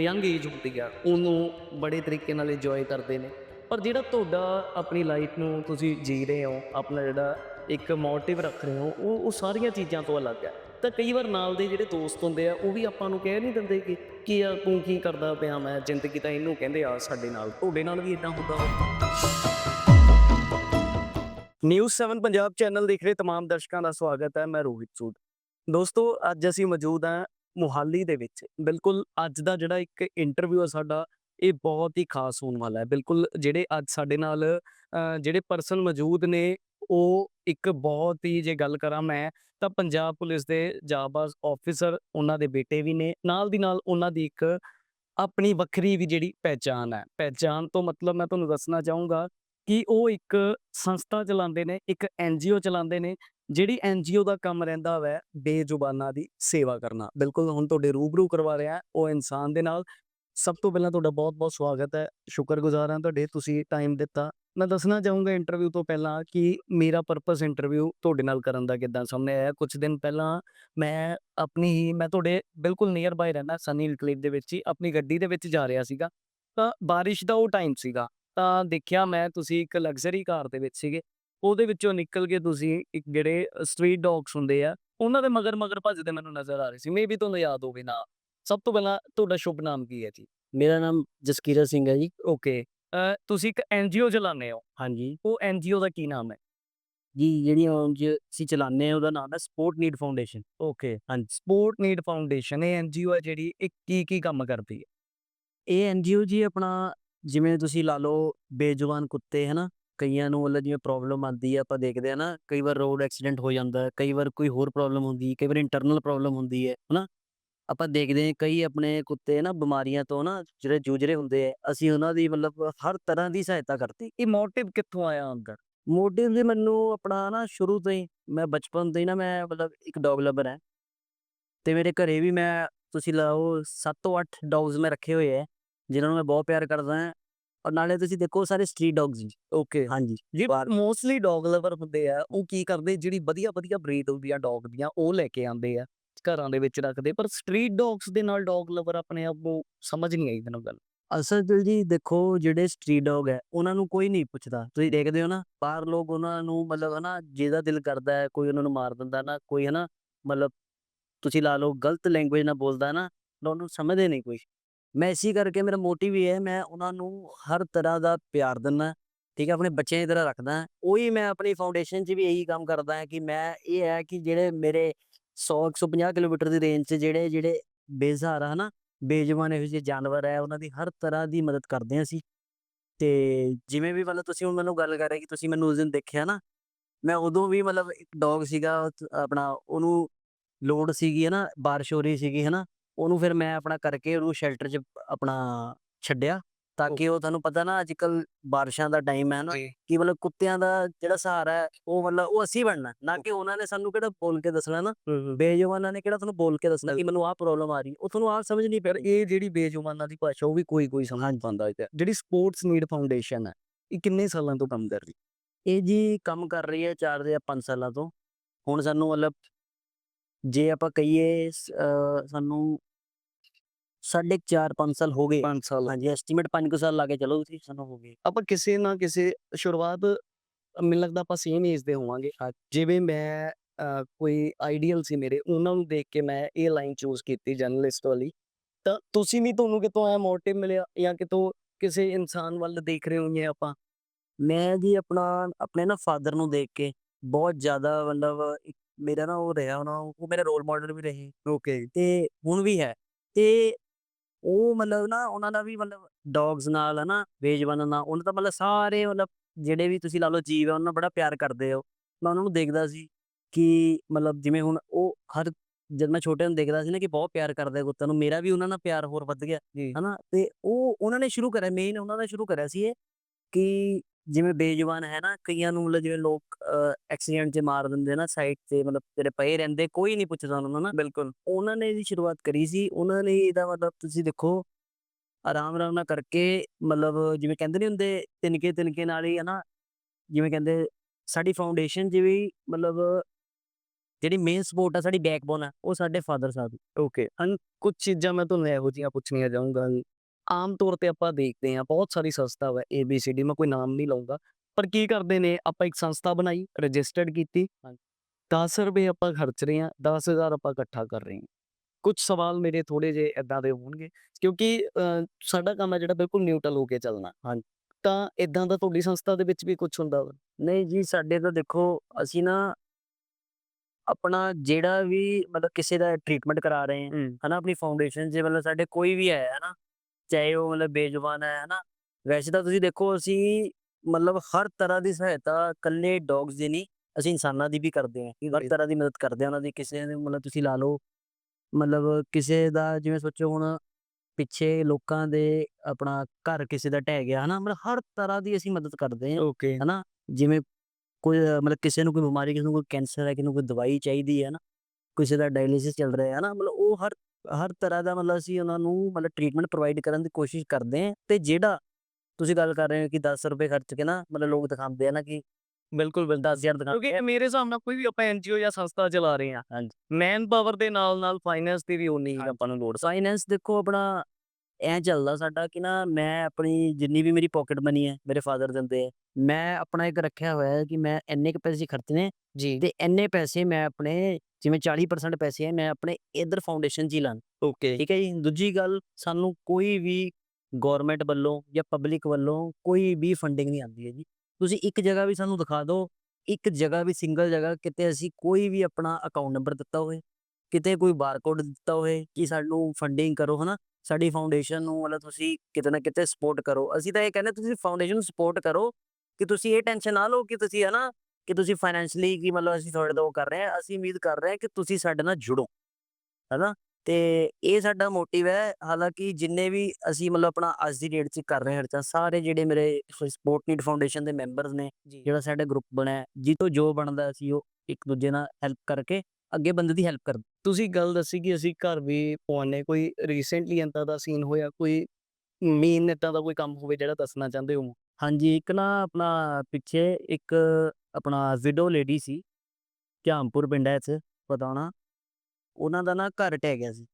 ਯੰਗ ਏਜ ਹੁੰਦੀ ਆ, ਉਹਨੂੰ ਬੜੇ ਤਰੀਕੇ ਨਾਲ ਇੰਜੋਏ ਕਰਦੇ ਨੇ। ਪਰ ਜਿਹੜਾ ਤੁਹਾਡਾ ਆਪਣੀ ਲਾਈਫ ਨੂੰ ਤੁਸੀਂ ਜੀ ਰਹੇ ਹੋ, ਆਪਣਾ ਜਿਹੜਾ ਇੱਕ ਮੋਟਿਵ ਰੱਖ ਰਹੇ ਹੋ, ਉਹ ਉਹ ਸਾਰੀਆਂ ਚੀਜ਼ਾਂ ਤੋਂ ਅਲੱਗ ਹੈ। ਤਾਂ ਕਈ ਵਾਰ ਨਾਲ ਦੇ ਜਿਹੜੇ ਦੋਸਤ ਹੁੰਦੇ ਆ ਉਹ ਵੀ ਆਪਾਂ ਨੂੰ ਕਹਿ ਨਹੀਂ ਦਿੰਦੇ ਕਿ ਕੀ ਆ ਤੂੰ ਕੀ ਕਰਦਾ ਪਿਆ ਮੈਂ ਜ਼ਿੰਦਗੀ ਤਾਂ ਇਹਨੂੰ ਕਹਿੰਦੇ ਆ ਸਾਡੇ ਨਾਲ ਤੁਹਾਡੇ ਨਾਲ ਵੀ ਇਦਾਂ ਹੁੰਦਾ ਹੋਊ ਨਿਊਜ਼ 7 ਪੰਜਾਬ ਚੈਨਲ ਦੇਖ ਰਹੇ तमाम ਦਰਸ਼ਕਾਂ ਦਾ ਸਵਾਗਤ ਹੈ ਮੈਂ ਰੋਹਿਤ ਸੂਦ ਦੋਸਤੋ ਅੱਜ ਅਸੀਂ ਮੌਜੂਦ ਹਾਂ ਮੁਹਾਲੀ ਦੇ ਵਿੱਚ ਬਿਲਕੁਲ ਅੱਜ ਦਾ ਜਿਹੜਾ ਇੱਕ ਇੰਟਰਵਿਊ ਹੈ ਸਾਡਾ ਇਹ ਬਹੁਤ ਹੀ ਖਾਸ ਹੋਣ ਵਾਲਾ ਹੈ ਬਿਲਕੁਲ ਜਿਹੜੇ ਅੱਜ ਸਾਡੇ ਨਾਲ ਅ, ਜਿਹੜੇ ਪਰਸਨ ਮੌਜੂਦ ਨੇ ਉਹ ਇੱਕ ਬਹੁਤ ਹੀ ਜੇ ਗੱਲ ਕਰਾਂ ਮੈਂ, ਤਾਂ ਪੰਜਾਬ ਪੁਲਿਸ ਦੇ ਜਾਬਾਜ਼ ਆਫੀਸਰ ਉਹਨਾਂ ਦੇ ਬੇਟੇ ਵੀ ਨੇ, ਨਾਲ ਦੀ ਨਾਲ ਉਹਨਾਂ ਦੀ ਇੱਕ ਆਪਣੀ ਵੱਖਰੀ ਵੀ ਜਿਹੜੀ ਪਹਿਚਾਨ ਹੈ। ਪਹਿਚਾਨ ਤੋਂ ਮਤਲਬ ਮੈਂ ਤੁਹਾਨੂੰ ਦੱਸਣਾ ਚਾਹੂੰਗਾ ਕਿ ਉਹ ਇੱਕ ਸੰਸਥਾ ਚਲਾਉਂਦੇ ਨੇ, ਇੱਕ ਐਨਜੀਓ ਚਲਾਉਂਦੇ ਨੇ, ਜਿਹੜੀ ਐਨਜੀਓ ਦਾ ਕੰਮ ਰਹਿੰਦਾ ਵੈ ਬੇਜ਼ੁਬਾਨਾਂ ਦੀ ਸੇਵਾ ਕਰਨਾ। ਬਿਲਕੁਲ ਹੁਣ ਤੁਹਾਡੇ ਰੂਬਰੂ ਕਰਵਾ ਰਿਹਾ, ਉਹ ਇਨਸਾਨ ਦੇ ਨਾਲ ਸਭ ਤੋਂ ਪਹਿਲਾਂ ਤੁਹਾਡਾ ਬਹੁਤ-ਬਹੁਤ ਸਵਾਗਤ ਹੈ, ਸ਼ੁਕਰਗੁਜ਼ਾਰ ਹਾਂ ਤੁਹਾਡੇ, ਤੁਸੀਂ ਟਾਈਮ ਦਿੱਤਾ। ਮੈਂ ਦੱਸਣਾ ਚਾਹੂੰਗਾ ਇੰਟਰਵਿਊ ਤੋਂ ਪਹਿਲਾਂ ਕਿ ਮੇਰਾ ਪਰਪਸ ਇੰਟਰਵਿਊ ਤੁਹਾਡੇ ਨਾਲ ਕਰਨ ਦਾ ਕਿੱਦਾਂ ਸਾਹਮਣੇ ਆਇਆ। ਕੁਝ ਦਿਨ ਪਹਿਲਾਂ ਮੈਂ ਆਪਣੀ ਹੀ, ਮੈਂ ਤੁਹਾਡੇ ਬਿਲਕੁਲ ਨੀਅਰ ਬਾਈ ਰਹਿੰਦਾ ਸਨੀ ਇਨਕਲੇਵ ਦੇ ਵਿੱਚ ਹੀ, ਆਪਣੀ ਗੱਡੀ ਦੇ ਵਿੱਚ ਜਾ ਰਿਹਾ ਸੀਗਾ। ਤਾਂ ਬਾਰਿਸ਼ ਦਾ ਉਹ ਟਾਈਮ ਸੀਗਾ। ਤਾਂ ਦੇਖਿਆ ਮੈਂ ਤੁਸੀਂ ਇੱਕ ਲਗਜ਼ਰੀ ਕਾਰ ਦੇ ਵਿੱਚ ਸੀਗੇ। ਉਹਦੇ ਵਿੱਚੋਂ ਨਿਕਲ ਕੇ ਤੁਸੀਂ ਇੱਕ ਜਿਹੜੇ ਸਟਰੀਟ ਡੌਗਸ ਹੁੰਦੇ ਆ, ਉਹਨਾਂ ਦੇ ਮਗਰ ਮਗਰ ਭੱਜਦੇ ਮੈਨੂੰ ਨਜ਼ਰ ਆ ਰਹੇ ਸੀ। ਮੇਬੀ ਤੁਹਾਨੂੰ ਯਾਦ ਹੋਵੇ ਨਾ। ਸਭ ਤੋਂ ਪਹਿਲਾਂ ਤੁਹਾਡਾ ਸ਼ੁਭ ਨਾਮ ਕੀ ਹੈ ਜੀ? ਮੇਰਾ ਨਾਮ ਜਸਕੀਰਤ ਸਿੰਘ ਹੈ ਜੀ। ਓਕੇ ਤੁਸੀਂ ਇੱਕ ਐਨਜੀਓ ਚਲਾਉਂਦੇ ਹੋ? ਹਾਂਜੀ। ਉਹ ਐਨਜੀਓ ਦਾ ਕੀ ਨਾਮ ਹੈ? ਜੀ ਜਿਹੜੀ ਉਂਝ ਅਸੀਂ ਚਲਾਉਂਦੇ ਹਾਂ ਉਹਦਾ ਨਾਮ ਹੈ ਸਪੋਰਟ ਨੀਡ ਫਾਊਂਡੇਸ਼ਨ ਓਕੇ ਹਾਂਜੀ। ਸਪੋਰਟ ਨੀਡ ਫਾਊਂਡੇਸ਼ਨ ਇਹ ਐਨਜੀਓ ਹੈ ਜਿਹੜੀ ਇਹ ਕੀ ਕੀ ਕੰਮ ਕਰਦੀ ਹੈ? ਇਹ ਐਨਜੀਓ ਜੀ ਆਪਣਾ ਜਿਵੇਂ ਤੁਸੀਂ ਲਾ ਲਓ ਬੇਜ਼ੁਬਾਨ ਕੁੱਤੇ ਹਨਾ? ਕਈਆਂ ਨੂੰ ਮਤਲਬ ਜਿਵੇਂ ਪ੍ਰੋਬਲਮ ਆਉਂਦੀ ਹੈ ਆਪਾਂ ਦੇਖਦੇ ਆ ਨਾ ਕਈ ਵਾਰ ਰੋਡ ਐਕਸੀਡੈਂਟ ਹੋ ਜਾਂਦਾ ਹੈ ਕਈ ਵਾਰ ਕੋਈ ਹੋਰ ਪ੍ਰੋਬਲਮ ਹੁੰਦੀ ਹੈ ਕਈ ਵਾਰ ਇੰਟਰਨਲ ਪ੍ਰੋਬਲਮ ਹੁੰਦੀ ਹੈ ਹਨਾ? ਆਪਾਂ ਦੇਖਦੇ ਹਾਂ ਕਈ ਆਪਣੇ ਕੁੱਤੇ ਨਾ ਬਿਮਾਰੀਆਂ ਤੋਂ ਨਾ ਜਿਹੜੇ ਜੂਝ ਰਹੇ ਹੁੰਦੇ ਆ ਅਸੀਂ ਉਹਨਾਂ ਦੀ ਮਤਲਬ ਹਰ ਤਰ੍ਹਾਂ ਦੀ ਸਹਾਇਤਾ ਕਰਦੇ ਇਹ ਮੋਟਿਵ ਕਿੱਥੋਂ ਆਇਆ ਅੰਦਰ ਮੋਟਿਵ ਦੇ ਮੈਨੂੰ ਆਪਣਾ ਨਾ ਸ਼ੁਰੂ ਤੋਂ ਹੀ ਮੈਂ ਬਚਪਨ ਤੋਂ ਹੀ ਨਾ ਮੈਂ ਮਤਲਬ ਇੱਕ ਡੌਗ ਲਵਰ ਹੈ। ਤੇ ਮੇਰੇ ਘਰੇ ਵੀ ਮੈਂ ਤੁਸੀਂ ਲਾਓ 7 ਤੋਂ 8 ਡੌਗਸ ਮੈਂ ਰੱਖੇ ਹੋਏ ਹੈ ਜਿਨ੍ਹਾਂ ਨੂੰ ਮੈਂ ਬਹੁਤ ਪਿਆਰ ਕਰਦਾ ਹਾਂ। ਔਰ ਨਾਲੇ ਤੁਸੀਂ ਦੇਖੋ ਸਾਰੇ ਸਟਰੀਟ ਡੌਗਸ ਜੀ ਓਕੇ। ਹਾਂਜੀ ਜੀ ਮੋਸਟਲੀ ਡੌਗ ਲਵਰ ਹੁੰਦੇ ਆ ਉਹ ਕੀ ਕਰਦੇ ਜਿਹੜੀ ਵਧੀਆ ਵਧੀਆ ਬਰੀਡ ਹੁੰਦੀਆਂ ਡੌਗ ਦੀਆਂ ਉਹ ਲੈ ਕੇ ਆਉਂਦੇ ਆ। ਘਰਾਂ ਦੇ ਵਿੱਚ ਰੱਖਦੇ, ਪਰ ਸਟਰੀਟ ਡੌਗਸ ਦੇ ਨਾਲ ਡੌਗ ਲਵਰ ਆਪਣੇ ਆਪ ਨੂੰ ਸਮਝ ਨਹੀਂ ਆਈ ਮੈਨੂੰ ਗੱਲ। ਅਸਲ ਜੀ ਦੇਖੋ, ਜਿਹੜੇ ਸਟਰੀਟ ਡੌਗ ਹੈ, ਉਹਨਾਂ ਨੂੰ ਕੋਈ ਨਹੀਂ ਪੁੱਛਦਾ। ਤੁਸੀਂ ਦੇਖਦੇ ਹੋ ਨਾ, ਬਾਹਰ ਲੋਕ ਉਹਨਾਂ ਨੂੰ ਮਤਲਬ ਹਨਾ, ਜਿਹਦਾ ਦਿਲ ਕਰਦਾ ਹੈ, ਕੋਈ ਉਹਨਾਂ ਨੂੰ ਮਾਰ ਦਿੰਦਾ ਨਾ, ਕੋਈ ਹਨਾ, ਮਤਲਬ ਤੁਸੀਂ ਲਾ ਲਓ ਗਲਤ ਲੈਂਗੁਏਜ ਨਾਲ ਬੋਲਦਾ ਨਾ ਉਹਨੂੰ ਸਮਝਦੇ ਨਹੀਂ ਕੋਈ। ਮੈਂ ਇਸੇ ਕਰਕੇ ਮੇਰਾ ਮੋਟਿਵ ਇਹ ਹੈ, ਮੈਂ ਉਹਨਾਂ ਨੂੰ ਹਰ ਤਰ੍ਹਾਂ ਦਾ ਪਿਆਰ ਦਿੰਦਾ, ਠੀਕ ਹੈ, ਆਪਣੇ ਬੱਚਿਆਂ ਦੀ ਤਰ੍ਹਾਂ ਰੱਖਦਾ। ਉਹੀ ਮੈਂ ਆਪਣੀ ਫਾਊਂਡੇਸ਼ਨ 'ਚ ਵੀ ਇਹੀ ਕੰਮ ਕਰਦਾ ਹਾਂ ਕਿ ਮੈਂ ਇਹ ਹੈ ਕਿ ਜਿਹੜੇ ਮੇਰੇ 100 150 ਕਿਲੋਮੀਟਰ ਦੀ ਰੇਂਜ 'ਚ ਜਿਹੜੇ ਜਿਹੜੇ ਬੇਸਹਾਰਾ ਹਨਾ ਬੇਜਵਾਨ ਇਹੋ ਜਿਹੇ ਜਾਨਵਰ ਹੈ ਉਹਨਾਂ ਦੀ ਹਰ ਤਰ੍ਹਾਂ ਦੀ ਮਦਦ ਕਰਦੇ ਹਾਂ ਅਸੀਂ। ਤੇ ਜਿਵੇਂ ਵੀ ਮਤਲਬ ਤੁਸੀਂ ਹੁਣ ਮੈਨੂੰ ਗੱਲ ਕਰ ਰਹੇ ਕਿ ਤੁਸੀਂ ਮੈਨੂੰ ਉਸ ਦਿਨ ਦੇਖਿਆ ਨਾ, ਮੈਂ ਉਦੋਂ ਵੀ ਮਤਲਬ ਇੱਕ ਡੌਗ ਸੀਗਾ ਉਹ ਆਪਣਾ ਉਹਨੂੰ ਲੋੜ ਸੀਗੀ, ਹਨਾ, ਬਾਰਿਸ਼ ਹੋ ਰਹੀ ਸੀਗੀ, ਹਨਾ, ਉਹਨੂੰ ਫਿਰ ਮੈਂ ਆਪਣਾ ਕਰਕੇ ਉਹਨੂੰ ਸ਼ੈਲਟਰ 'ਚ ਆਪਣਾ ਛੱਡਿਆ। ਤਾਂ ਕਿ ਉਹ ਤੁਹਾਨੂੰ ਪਤਾ ਨਾ ਅੱਜ ਕੱਲ ਬਾਰਿਸ਼ਾਂ ਦਾ ਟਾਈਮ ਹੈ ਨਾ ਕਿ ਮਤਲਬ ਕੁੱਤਿਆਂ ਦਾ ਜਿਹੜਾ ਸਹਾਰਾ ਹੈ ਉਹ ਮਤਲਬ ਉਹ ਅਸੀਂ ਬਣਨਾ ਨਾ ਕਿ ਉਹਨਾਂ ਨੇ ਸਾਨੂੰ ਕਿਹੜਾ ਬੋਲ ਕੇ ਦੱਸਣਾ ਨਾ ਬੇਜਵਾਨਾਂ ਨੇ ਕਿਹੜਾ ਤੁਹਾਨੂੰ ਬੋਲ ਕੇ ਦੱਸਣਾ ਕਿ ਮੈਨੂੰ ਆਹ ਪ੍ਰੋਬਲਮ ਆ ਰਹੀ ਉਹ ਤੁਹਾਨੂੰ ਆਪ ਸਮਝ ਨਹੀਂ ਪੈ ਇਹ ਜਿਹੜੀ ਬੇਜੁਬਾਨਾਂ ਦੀ ਭਾਸ਼ਾ ਉਹ ਵੀ ਕੋਈ ਕੋਈ ਸਮਝ ਪਾਉਂਦਾ ਹੈ ਜਿਹੜੀ ਸਪੋਰਟਸ ਨੀਡ ਫਾਊਂਡੇਸ਼ਨ ਹੈ ਇਹ ਕਿੰਨੇ ਸਾਲਾਂ ਤੋਂ ਕੰਮ ਕਰ ਰਹੀ ਇਹ ਜੀ ਕੰਮ ਕਰ ਰਹੀ ਹੈ 4 ਜਾਂ 5 ਸਾਲਾਂ ਤੋਂ। ਹੁਣ ਸਾਨੂੰ ਮਤਲਬ ਜੇ ਆਪਾਂ ਕਹੀਏ ਸ- ਅਹ ਸਾਨੂੰ ਸਾਢੇ 4 5 ਸਾਲ ਹੋ ਗਏ। 5 ਸਾਲ। ਹਾਂਜੀ ਐਸਟੀਮੇਟ 5 ਸਾਲ ਲਾ ਕੇ ਚਲੋ ਤੁਸੀਂ ਸਾਨੂੰ ਹੋ ਗਏ। ਆਪਾਂ ਕਿਸੇ ਨਾ ਕਿਸੇ ਸ਼ੁਰੂਆਤ ਮੈਨੂੰ ਲੱਗਦਾ ਆਪਾਂ ਸੇਮ ਏਜ ਦੇ ਹੋਵਾਂਗੇ। ਜਿਵੇਂ ਮੈਂ ਕੋਈ ਆਈਡੀਅਲ ਸੀ ਮੇਰੇ ਉਹਨਾਂ ਨੂੰ ਦੇਖ ਕੇ ਮੈਂ ਇਹ ਲਾਈਨ ਚੂਜ਼ ਕੀਤੀ ਜਰਨਲਿਸਟ ਵਾਲੀ। ਤਾਂ ਤੁਸੀਂ ਵੀ ਤੁਹਾਨੂੰ ਕਿਤੋਂ ਆਇਆ ਮੋਟਿਵ ਮਿਲਿਆ ਜਾਂ ਕਿਤੋਂ ਕਿਸੇ ਇਨਸਾਨ ਵੱਲ ਦੇਖ ਰਹੇ ਹੋਈਏ ਆਪਾਂ? ਮੈਂ ਜੀ ਆਪਣਾ ਆਪਣੇ ਨਾ ਫਾਦਰ ਨੂੰ ਦੇਖ ਕੇ ਬਹੁਤ ਜ਼ਿਆਦਾ ਮਤਲਬ ਮੇਰਾ ਨਾ ਉਹ ਰਿਹਾ ਉਹਨਾਂ ਉਹ ਮੇਰੇ ਰੋਲ ਮਾਡਲ ਵੀ ਰਹੇ। ਓਕੇ ਤੇ ਹੁਣ ਵੀ ਹੈ। ਤੇ ਉਹ ਮਤਲਬ ਨਾ ਉਹਨਾਂ ਦਾ ਵੀ ਮਤਲਬ ਡੌਗਸ ਨਾਲ ਹਨਾ ਬੇਜਵਾਨਾਂ ਨਾਲ ਉਹਨਾਂ ਦਾ ਮਤਲਬ ਸਾਰੇ ਮਤਲਬ ਜਿਹੜੇ ਵੀ ਤੁਸੀਂ ਲਾ ਲਓ ਜੀਵ ਹੈ ਉਹਨਾਂ ਨਾਲ ਬੜਾ ਪਿਆਰ ਕਰਦੇ ਹੋ ਮੈਂ ਉਹਨਾਂ ਨੂੰ ਦੇਖਦਾ ਸੀ ਕਿ ਮਤਲਬ ਜਿਵੇਂ ਹੁਣ ਉਹ ਹਰ ਜਦ ਮੈਂ ਛੋਟੇ ਨੂੰ ਦੇਖਦਾ ਸੀ ਨਾ ਕਿ ਬਹੁਤ ਪਿਆਰ ਕਰਦੇ ਕੁੱਤਿਆਂ ਨੂੰ ਮੇਰਾ ਵੀ ਉਹਨਾਂ ਨਾਲ ਪਿਆਰ ਹੋਰ ਵੱਧ ਗਿਆ ਹਨਾ ਤੇ ਉਹ ਉਹਨਾਂ ਨੇ ਸ਼ੁਰੂ ਕਰਿਆ ਮੇਨ ਉਹਨਾਂ ਦਾ ਸ਼ੁਰੂ ਕਰਿਆ ਸੀ ਇਹ ਕਿ ਜਿਵੇਂ ਬੇਜਵਾਨ ਹੈ ਨਾ ਕਈਆਂ ਨੂੰ ਮਤਲਬ ਜਿਵੇਂ ਲੋਕ ਐਕਸੀਡੈਂਟ 'ਚ ਮਾਰ ਦਿੰਦੇ ਨਾ ਸਾਈਡ ਤੇ ਮਤਲਬ ਤੇਰੇ ਪਏ ਰਹਿੰਦੇ ਕੋਈ ਨਹੀਂ ਪੁੱਛਦਾ ਉਹਨਾਂ ਨੂੰ ਨਾ। ਬਿਲਕੁਲ। ਉਹਨਾਂ ਨੇ ਇਹਦੀ ਸ਼ੁਰੂਆਤ ਕਰੀ ਸੀ ਉਹਨਾਂ ਨੇ ਇਹਦਾ ਮਤਲਬ ਤੁਸੀਂ ਦੇਖੋ ਆਰਾਮ ਆਰਾਮ ਨਾਲ ਕਰਕੇ ਮਤਲਬ ਜਿਵੇਂ ਕਹਿੰਦੇ ਨਹੀਂ ਹੁੰਦੇ ਤਿਨਕੇ ਤਿਨਕੇ ਨਾਲ ਹੀ ਹਨਾ ਜਿਵੇਂ ਕਹਿੰਦੇ ਸਾਡੀ ਫਾਊਂਡੇਸ਼ਨ ਜਿਵੇਂ ਮਤਲਬ ਜਿਹੜੀ ਮੇਨ ਸਪੋਰਟ ਆ ਸਾਡੀ ਬੈਕਬੋਨ ਆ ਉਹ ਸਾਡੇ ਫਾਦਰ ਸਾਹਿਬ ਓਕੇ ਹਨ ਕੁਝ ਚੀਜ਼ਾਂ ਮੈਂ ਤੁਹਾਨੂੰ ਇਹੋ ਜਿਹੀਆਂ ਪੁੱਛਣੀਆਂ ਚਾਹੂੰਗਾ ਆਮ ਤੌਰ ਤੇ ਆਪਾਂ ਦੇਖਦੇ ਹਾਂ ਬਹੁਤ ਸਾਰੀ ਸੰਸਥਾ ਹੈ ABCD ਮੈਂ ਕੋਈ ਨਾਮ ਨਹੀਂ ਲਊਂਗਾ ਪਰ ਕੀ ਕਰਦੇ ਨੇ ਆਪਾਂ ਇੱਕ ਸੰਸਥਾ ਬਣਾਈ ਰਜਿਸਟਰਡ ਕੀਤੀ। 10 ਰੁਪਏ ਆਪਾਂ ਖਰਚ ਰਹੇ ਹਾਂ 10000 ਆਪਾਂ ਇਕੱਠਾ ਕਰ ਰਹੇ ਹਾਂ। ਕੁਝ ਸਵਾਲ ਮੇਰੇ ਥੋੜੇ ਜਿਹੇ ਇਦਾਂ ਦੇ ਹੋਣਗੇ ਕਿਉਂਕਿ ਸਾਡਾ ਕੰਮ ਹੈ ਜਿਹੜਾ ਬਿਲਕੁਲ ਨਿਊਟਰਲ ਹੋ ਕੇ ਚੱਲਣਾ। ਹਾਂਜੀ। ਤਾਂ ਇਦਾਂ ਦਾ ਤੁਹਾਡੀ ਸੰਸਥਾ ਦੇ ਵਿੱਚ ਵੀ ਕੁਝ ਹੁੰਦਾ ਵਾ? ਨਹੀਂ ਜੀ ਸਾਡੇ ਤਾਂ ਦੇਖੋ ਅਸੀਂ ਨਾ ਆਪਣਾ ਜਿਹੜਾ ਵੀ ਮਤਲਬ ਕਿਸੇ ਦਾ ਟ੍ਰੀਟਮੈਂਟ ਕਰਾ ਰਹੇ ਹਾਂ ਹਨਾ ਆਪਣੀ ਫਾਊਂਡੇਸ਼ਨ 'ਚ ਮਤਲਬ ਸਾਡੇ ਕੋਈ ਵੀ ਹੈ ਹਨਾ ਚਾਹੇ ਉਹ ਮਤਲਬ ਬੇਜ਼ੁਬਾਨ ਹੈ ਹਨਾ? ਵੈਸੇ ਤਾਂ ਤੁਸੀਂ ਦੇਖੋ ਅਸੀਂ ਮਤਲਬ ਹਰ ਤਰ੍ਹਾਂ ਦੀ ਸਹਾਇਤਾ ਇਕੱਲੇ ਡੌਗਸ ਦੀ ਨਹੀਂ ਅਸੀਂ ਇਨਸਾਨਾਂ ਦੀ ਵੀ ਕਰਦੇ ਹਾਂ। ਹਰ। ਤਰ੍ਹਾਂ ਦੀ ਮਦਦ ਕਰਦੇ ਹਾਂ ਉਹਨਾਂ ਦੀ ਕਿਸੇ ਦੇ ਮਤਲਬ ਤੁਸੀਂ ਲਾ ਲਓ ਮਤਲਬ ਕਿਸੇ ਦਾ ਜਿਵੇਂ ਸੋਚੋ ਹੁਣ ਪਿੱਛੇ ਲੋਕਾਂ ਦੇ ਆਪਣਾ ਘਰ ਕਿਸੇ ਦਾ ਢਹਿ ਗਿਆ ਹਨਾ? ਮਤਲਬ ਹਰ ਤਰ੍ਹਾਂ ਦੀ ਅਸੀਂ ਮਦਦ ਕਰਦੇ ਹਾਂ ਓਕੇ ਹਨਾ? ਜਿਵੇਂ ਕੋਈ ਮਤਲਬ ਕਿਸੇ ਨੂੰ ਕੋਈ ਬਿਮਾਰੀ ਕਿਸੇ ਨੂੰ ਕੋਈ ਕੈਂਸਰ ਹੈ ਕਿਸੇ ਨੂੰ ਕੋਈ ਦਵਾਈ ਚਾਹੀਦੀ ਹੈ ਨਾ ਕਿਸੇ ਦਾ ਡਾਇਲਿਸਿਸ ਚੱਲ ਰਿਹਾ ਹੈ ਨਾ ਮਤਲਬ ਉਹ ਹਰ ਹਰ ਤਰ੍ਹਾਂ ਦਾ ਮਤਲਬ ਅਸੀਂ ਉਹਨਾਂ ਨੂੰ ਮਤਲਬ ਟ੍ਰੀਟਮੈਂਟ ਪ੍ਰੋਵਾਈਡ ਕਰਨ ਦੀ ਕੋਸ਼ਿਸ਼ ਕਰਦੇ ਹਾਂ ਤੇ ਜਿਹੜਾ ਤੁਸੀਂ ਗੱਲ ਕਰ ਰਹੇ ਹੋ ਕਿ 10 ਰੁਪਏ ਖਰਚ ਕੇ ਨਾ ਮਤਲਬ ਲੋਕ ਦਿਖਾਉਂਦੇ ਆ ਨਾ ਕਿ ਬਿਲਕੁਲ ਬਿਲਕੁਲ 10000 ਦਿਖਾ ਕਿਉਂਕਿ ਮੇਰੇ ਹਿਸਾਬ ਨਾਲ ਕੋਈ ਵੀ ਆਪਾਂ ਐਨਜੀਓ ਜਾਂ ਸੰਸਥਾ ਚਲਾ ਰਹੇ ਹਾਂਜੀ। ਮੈਨ ਪਾਵਰ ਦੇ ਨਾਲ ਨਾਲ ਫਾਈਨੈਂਸ ਦੀ ਵੀ ਉਨੀ। ਆਪਾਂ ਨੂੰ ਲੋੜ ਫਾਈਨੈਂਸ ਦੇਖੋ ਆਪਣਾ ਐ ਚੱਲਦਾ ਸਾਡਾ ਕਿ ਨਾ ਮੈਂ ਆਪਣੀ ਜਿੰਨੀ ਵੀ ਮੇਰੀ ਪਾਕਟ ਮਨੀ ਹੈ ਮੇਰੇ ਫਾਦਰ ਦਿੰਦੇ ਆ ਮੈਂ ਆਪਣਾ ਇੱਕ ਰੱਖਿਆ ਹੋਇਆ ਹੈ ਕਿ ਮੈਂ ਇੰਨੇ ਕੁ ਪੈਸੇ ਖਰਚਣੇ ਜੀ ਤੇ ਇੰਨੇ ਪੈਸੇ ਮੈਂ ਆਪਣੇ ਜਿਵੇਂ 40% ਪੈਸੇ ਹੈ ਮੈਂ ਆਪਣੇ ਇਧਰ ਫਾਊਂਡੇਸ਼ਨ 'ਚ ਹੀ ਲਾਣ ਓਕੇ। ਠੀਕ ਹੈ ਜੀ? ਦੂਜੀ ਗੱਲ ਸਾਨੂੰ ਕੋਈ ਵੀ ਗਵਰਨਮੈਂਟ ਵੱਲੋਂ ਜਾਂ ਪਬਲਿਕ ਵੱਲੋਂ ਕੋਈ ਵੀ ਫੰਡਿੰਗ ਨਹੀਂ ਆਉਂਦੀ ਹੈ ਜੀ। ਤੁਸੀਂ ਇੱਕ ਜਗ੍ਹਾ ਵੀ ਸਾਨੂੰ ਦਿਖਾ ਦਿਓ ਇੱਕ ਜਗ੍ਹਾ ਵੀ ਸਿੰਗਲ ਜਗ੍ਹਾ ਕਿਤੇ ਅਸੀਂ ਕੋਈ ਵੀ ਆਪਣਾ ਅਕਾਊਂਟ ਨੰਬਰ ਦਿੱਤਾ ਹੋਵੇ ਕਿਤੇ ਕੋਈ ਬਾਰਕੋਡ ਦਿੱਤਾ ਹੋਵੇ ਕਿ ਸਾਨੂੰ ਫੰਡਿੰਗ ਕਰੋ ਹਨਾ? ਸਾਡੀ ਫਾਊਂਡੇਸ਼ਨ ਨੂੰ ਮਤਲਬ ਤੁਸੀਂ ਕਿਤੇ ਨਾ ਕਿਤੇ ਸਪੋਰਟ ਕਰੋ। ਅਸੀਂ ਤਾਂ ਇਹ ਕਹਿੰਦੇ ਤੁਸੀਂ ਫਾਊਂਡੇਸ਼ਨ ਨੂੰ ਸਪੋਰਟ ਕਰੋ ਕਿ ਤੁਸੀਂ ਇਹ ਟੈਨਸ਼ਨ ਨਾ ਲਓ ਕਿ ਤੁਸੀਂ ਹਨਾ? ਕਿ ਤੁਸੀਂ ਫਾਈਨੈਂਸ਼ਲੀ ਕੀ ਮਤਲਬ ਅਸੀਂ ਤੁਹਾਡੇ ਤੋਂ ਕਰ ਰਹੇ ਹਾਂ ਅਸੀਂ ਉਮੀਦ ਕਰ ਰਹੇ ਹਾਂ ਕਿ ਤੁਸੀਂ ਸਾਡੇ ਨਾਲ ਜੁੜੋ ਹਨਾ? ਤੇ ਇਹ ਸਾਡਾ ਮੋਟਿਵ ਹੈ ਹਾਲਾਂਕਿ ਜਿੰਨੇ ਵੀ ਅਸੀਂ ਮਤਲਬ ਆਪਣਾ ਅੱਜ ਦੀ ਡੇਟ 'ਚ ਕਰ ਰਹੇ ਹਾਂ ਖਰਚਾ ਸਾਰੇ ਜਿਹੜੇ ਮੇਰੇ ਸਪੋਰਟ ਨੀਡ ਫਾਊਂਡੇਸ਼ਨ ਦੇ ਮੈਂਬਰਸ ਨੇ ਜਿਹੜਾ ਸਾਡਾ ਗਰੁੱਪ ਬਣਿਆ ਜੀ ਤੋਂ ਜੋ ਬਣਦਾ ਅਸੀਂ ਉਹ ਇੱਕ ਦੂਜੇ ਨਾਲ ਹੈਲਪ ਕਰਕੇ ਅੱਗੇ ਬੰਦੇ ਦੀ ਹੈਲਪ ਕਰਦੇ ਤੁਸੀਂ ਗੱਲ ਦੱਸੀ ਕਿ ਅਸੀਂ ਘਰ ਵੀ ਪਵਾਉਣੇ ਕੋਈ ਰੀਸੈਂਟਲੀ ਇੰਤਾ ਦਾ ਸੀਨ ਹੋਇਆ ਕੋਈ ਮੇਨ ਇੱਦਾਂ ਦਾ ਕੋਈ ਕੰਮ ਹੋਵੇ ਜਿਹੜਾ ਦੱਸਣਾ ਚਾਹੁੰਦੇ ਹੋ? ਹਾਂਜੀ ਇੱਕ ਨਾ ਆਪਣਾ ਪਿੱਛੇ ਇੱਕ ਆਪਣਾ ਵਿਡੋ ਲੇਡੀ ਸੀ ਧਿਆਮਪੁਰ ਪਿੰਡ ਹੈ ਇੱਥੇ ਪਤਾ ਉਹਨਾਂ ਦਾ ਨਾ ਘਰ ਟਹਿ ਗਿਆ ਸੀ।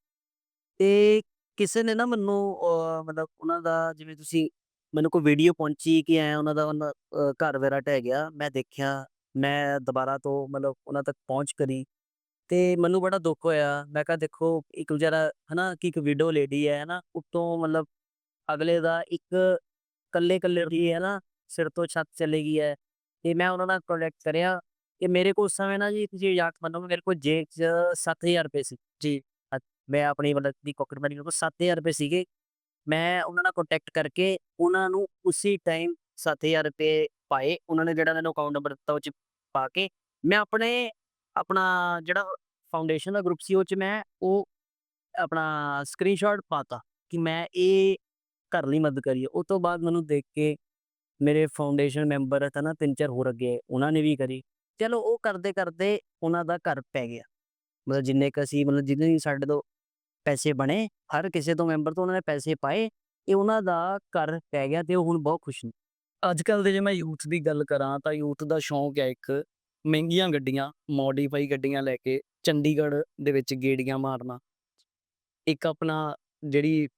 ਤੇ ਕਿਸੇ ਨੇ ਨਾ ਮੈਨੂੰ ਅਹ, ਮਤਲਬ ਉਹਨਾਂ ਦਾ ਜਿਵੇਂ ਤੁਸੀਂ ਮੈਨੂੰ ਕੋਈ ਵੀਡੀਓ ਪਹੁੰਚੀ ਕਿ ਐ ਉਹਨਾਂ ਦਾ ਉਹਨਾਂ, ਅਹ, ਘਰ ਵਗੈਰਾ ਟਹਿ ਗਿਆ ਮੈਂ ਦੇਖਿਆ ਮੈਂ ਦੁਬਾਰਾ ਤੋਂ ਮਤਲਬ ਉਹਨਾਂ ਤੱਕ ਪਹੁੰਚ ਕਰੀ। ਤੇ ਮੈਨੂੰ ਬੜਾ ਦੁੱਖ ਹੋਇਆ ਮੈਂ ਕਿਹਾ ਦੇਖੋ ਇੱਕ ਵਿਚਾਰਾ ਹਨਾ ਕਿ ਇੱਕ ਵਿਡੋ ਲੇਡੀ ਹੈ ਨਾ ਉੱਤੋਂ ਮਤਲਬ ਅਗਲੇ ਦਾ ਇੱਕ ਕੱਲੇ ਕੱਲੇ ਦੀ ਹੈ ਨਾ ਸਿਰ ਤੋਂ ਛੱਤ ਚਲੇ ਗਈ ਹੈ। ਤੇ ਮੈਂ ਉਹਨਾਂ ਨਾਲ ਕੰਟੈਕਟ ਕਰਿਆ ਕਿ ਮੇਰੇ ਕੋਲ ਉਸ ਸਮੇਂ ਨਾ ਜੀ ਤੁਸੀਂ ਯਾਦ ਮੰਨੋਗੇ ਮੇਰੇ ਕੋਲ ਜੇਬ 'ਚ 7000 ਰੁਪਏ ਸੀ। ਜੀ ਮੈਂ ਆਪਣੀ ਮਤਲਬ ਦੀ ਪਾਕਟ ਮਨੀ ਕੋਲ 7000 ਰੁਪਏ ਸੀਗੇ। ਮੈਂ ਉਹਨਾਂ ਨਾਲ ਕੰਟੈਕਟ ਕਰਕੇ ਉਹਨਾਂ ਨੂੰ ਉਸੇ ਟਾਈਮ 7000 ਰੁਪਏ ਪਾਏ। ਉਹਨਾਂ ਨੇ ਜਿਹੜਾ ਮੈਨੂੰ ਅਕਾਊਂਟ ਨੰਬਰ ਦਿੱਤਾ ਉਹ 'ਚ ਪਾ ਕੇ ਮੈਂ ਆਪਣੇ, ਆਪਣਾ ਜਿਹੜਾ ਫਾਊਂਡੇਸ਼ਨ ਦਾ ਗਰੁੱਪ ਸੀ ਉਹ 'ਚ ਮੈਂ ਉਹ ਆਪਣਾ ਸਕਰੀਨਸ਼ਾਟ ਪਾਤਾ ਕਿ ਮੈਂ ਇਹ ਘਰ ਲਈ ਮਦਦ ਕਰੀ ਹੈ। ਉਹ ਤੋਂ ਬਾਅਦ ਮੈਨੂੰ ਦੇਖ ਕੇ ਮੇਰੇ ਫਾਊਂਡੇਸ਼ਨ ਮੈਂਬਰ ਤਾਂ ਨਾ ਤਿੰਨ ਚਾਰ ਹੋਰ ਅੱਗੇ ਉਹਨਾਂ ਨੇ ਵੀ ਕਰੀ। ਚਲੋ ਉਹ ਕਰਦੇ ਕਰਦੇ ਉਹਨਾਂ ਦਾ ਘਰ ਪੈ ਗਿਆ। ਮਤਲਬ ਜਿੰਨੇ ਕ ਅਸੀਂ ਮਤਲਬ ਜਿੰਨੇ ਵੀ ਸਾਡੇ ਤੋਂ ਪੈਸੇ ਬਣੇ, ਹਰ ਕਿਸੇ ਤੋਂ ਮੈਂਬਰ ਤੋਂ ਉਹਨਾਂ ਨੇ ਪੈਸੇ ਪਾਏ, ਇਹ ਉਹਨਾਂ ਦਾ ਘਰ ਪੈ ਗਿਆ ਤੇ ਉਹ ਹੁਣ ਬਹੁਤ ਖੁਸ਼ ਨੇ। ਅੱਜ ਕੱਲ ਦੇ ਜੇ ਮੈਂ ਯੂਥ ਦੀ ਗੱਲ ਕਰਾਂ ਤਾਂ ਯੂਥ ਦਾ ਸ਼ੌਂਕ ਹੈ ਇੱਕ ਮਹਿੰਗੀਆਂ ਗੱਡੀਆਂ ਮੋਡੀਫਾਈ ਗੱਡੀਆਂ ਲੈ ਕੇ ਚੰਡੀਗੜ੍ਹ ਦੇ ਵਿੱਚ ਗੇੜੀਆਂ ਮਾਰਨਾ। ਇੱਕ ਆਪਣਾ ਜਿਹੜੀ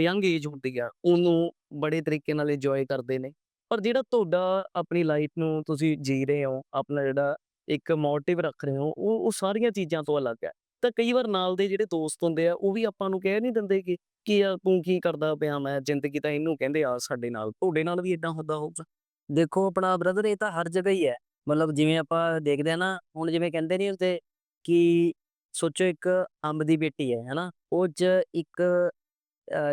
ਯੰਗ ਏਜ ਹੁੰਦੀ ਆ, ਉਹਨੂੰ ਬੜੇ ਤਰੀਕੇ ਨਾਲ ਇੰਜੋਏ ਕਰਦੇ ਨੇ। ਪਰ ਜਿਹੜਾ ਤੁਹਾਡਾ ਆਪਣੀ ਲਾਈਫ ਨੂੰ ਤੁਸੀਂ ਜੀ ਰਹੇ ਹੋ, ਆਪਣਾ ਜਿਹੜਾ ਇੱਕ ਮੋਟਿਵ ਰੱਖ ਰਹੇ ਹੋ, ਉਹ ਉਹ ਸਾਰੀਆਂ ਚੀਜ਼ਾਂ ਤੋਂ ਅਲੱਗ ਹੈ। ਤਾਂ ਕਈ ਵਾਰ ਨਾਲ ਦੇ ਜਿਹੜੇ ਦੋਸਤ ਹੁੰਦੇ ਆ, ਉਹ ਵੀ ਆਪਾਂ ਨੂੰ ਕਹਿ ਨਹੀਂ ਦਿੰਦੇ ਕਿ, ਕੀ ਆ ਤੂੰ ਕੀ ਕਰਦਾ ਪਿਆ ਮੈਂ ਜ਼ਿੰਦਗੀ ਤਾਂ ਇਹਨੂੰ ਕਹਿੰਦੇ ਆ ਸਾਡੇ ਨਾਲ, ਤੁਹਾਡੇ ਨਾਲ ਵੀ ਇਦਾਂ ਹੁੰਦਾ ਹੋਊਗਾ। ਦੇਖੋ ਆਪਣਾ ਬ੍ਰਦਰ ਇਹ ਤਾਂ ਹਰ ਜਗ੍ਹਾ ਹੀ ਹੈ। ਮਤਲਬ ਜਿਵੇਂ ਆਪਾਂ ਦੇਖਦੇ ਆ ਨਾ, ਹੁਣ ਜਿਵੇਂ ਕਹਿੰਦੇ ਨਹੀਂ ਹੁੰਦੇ ਕਿ ਸੋਚੋ ਇੱਕ ਅੰਬ ਦੀ ਬੇਟੀ ਹੈ, ਹਨਾ? ਉਹ 'ਚ ਇੱਕ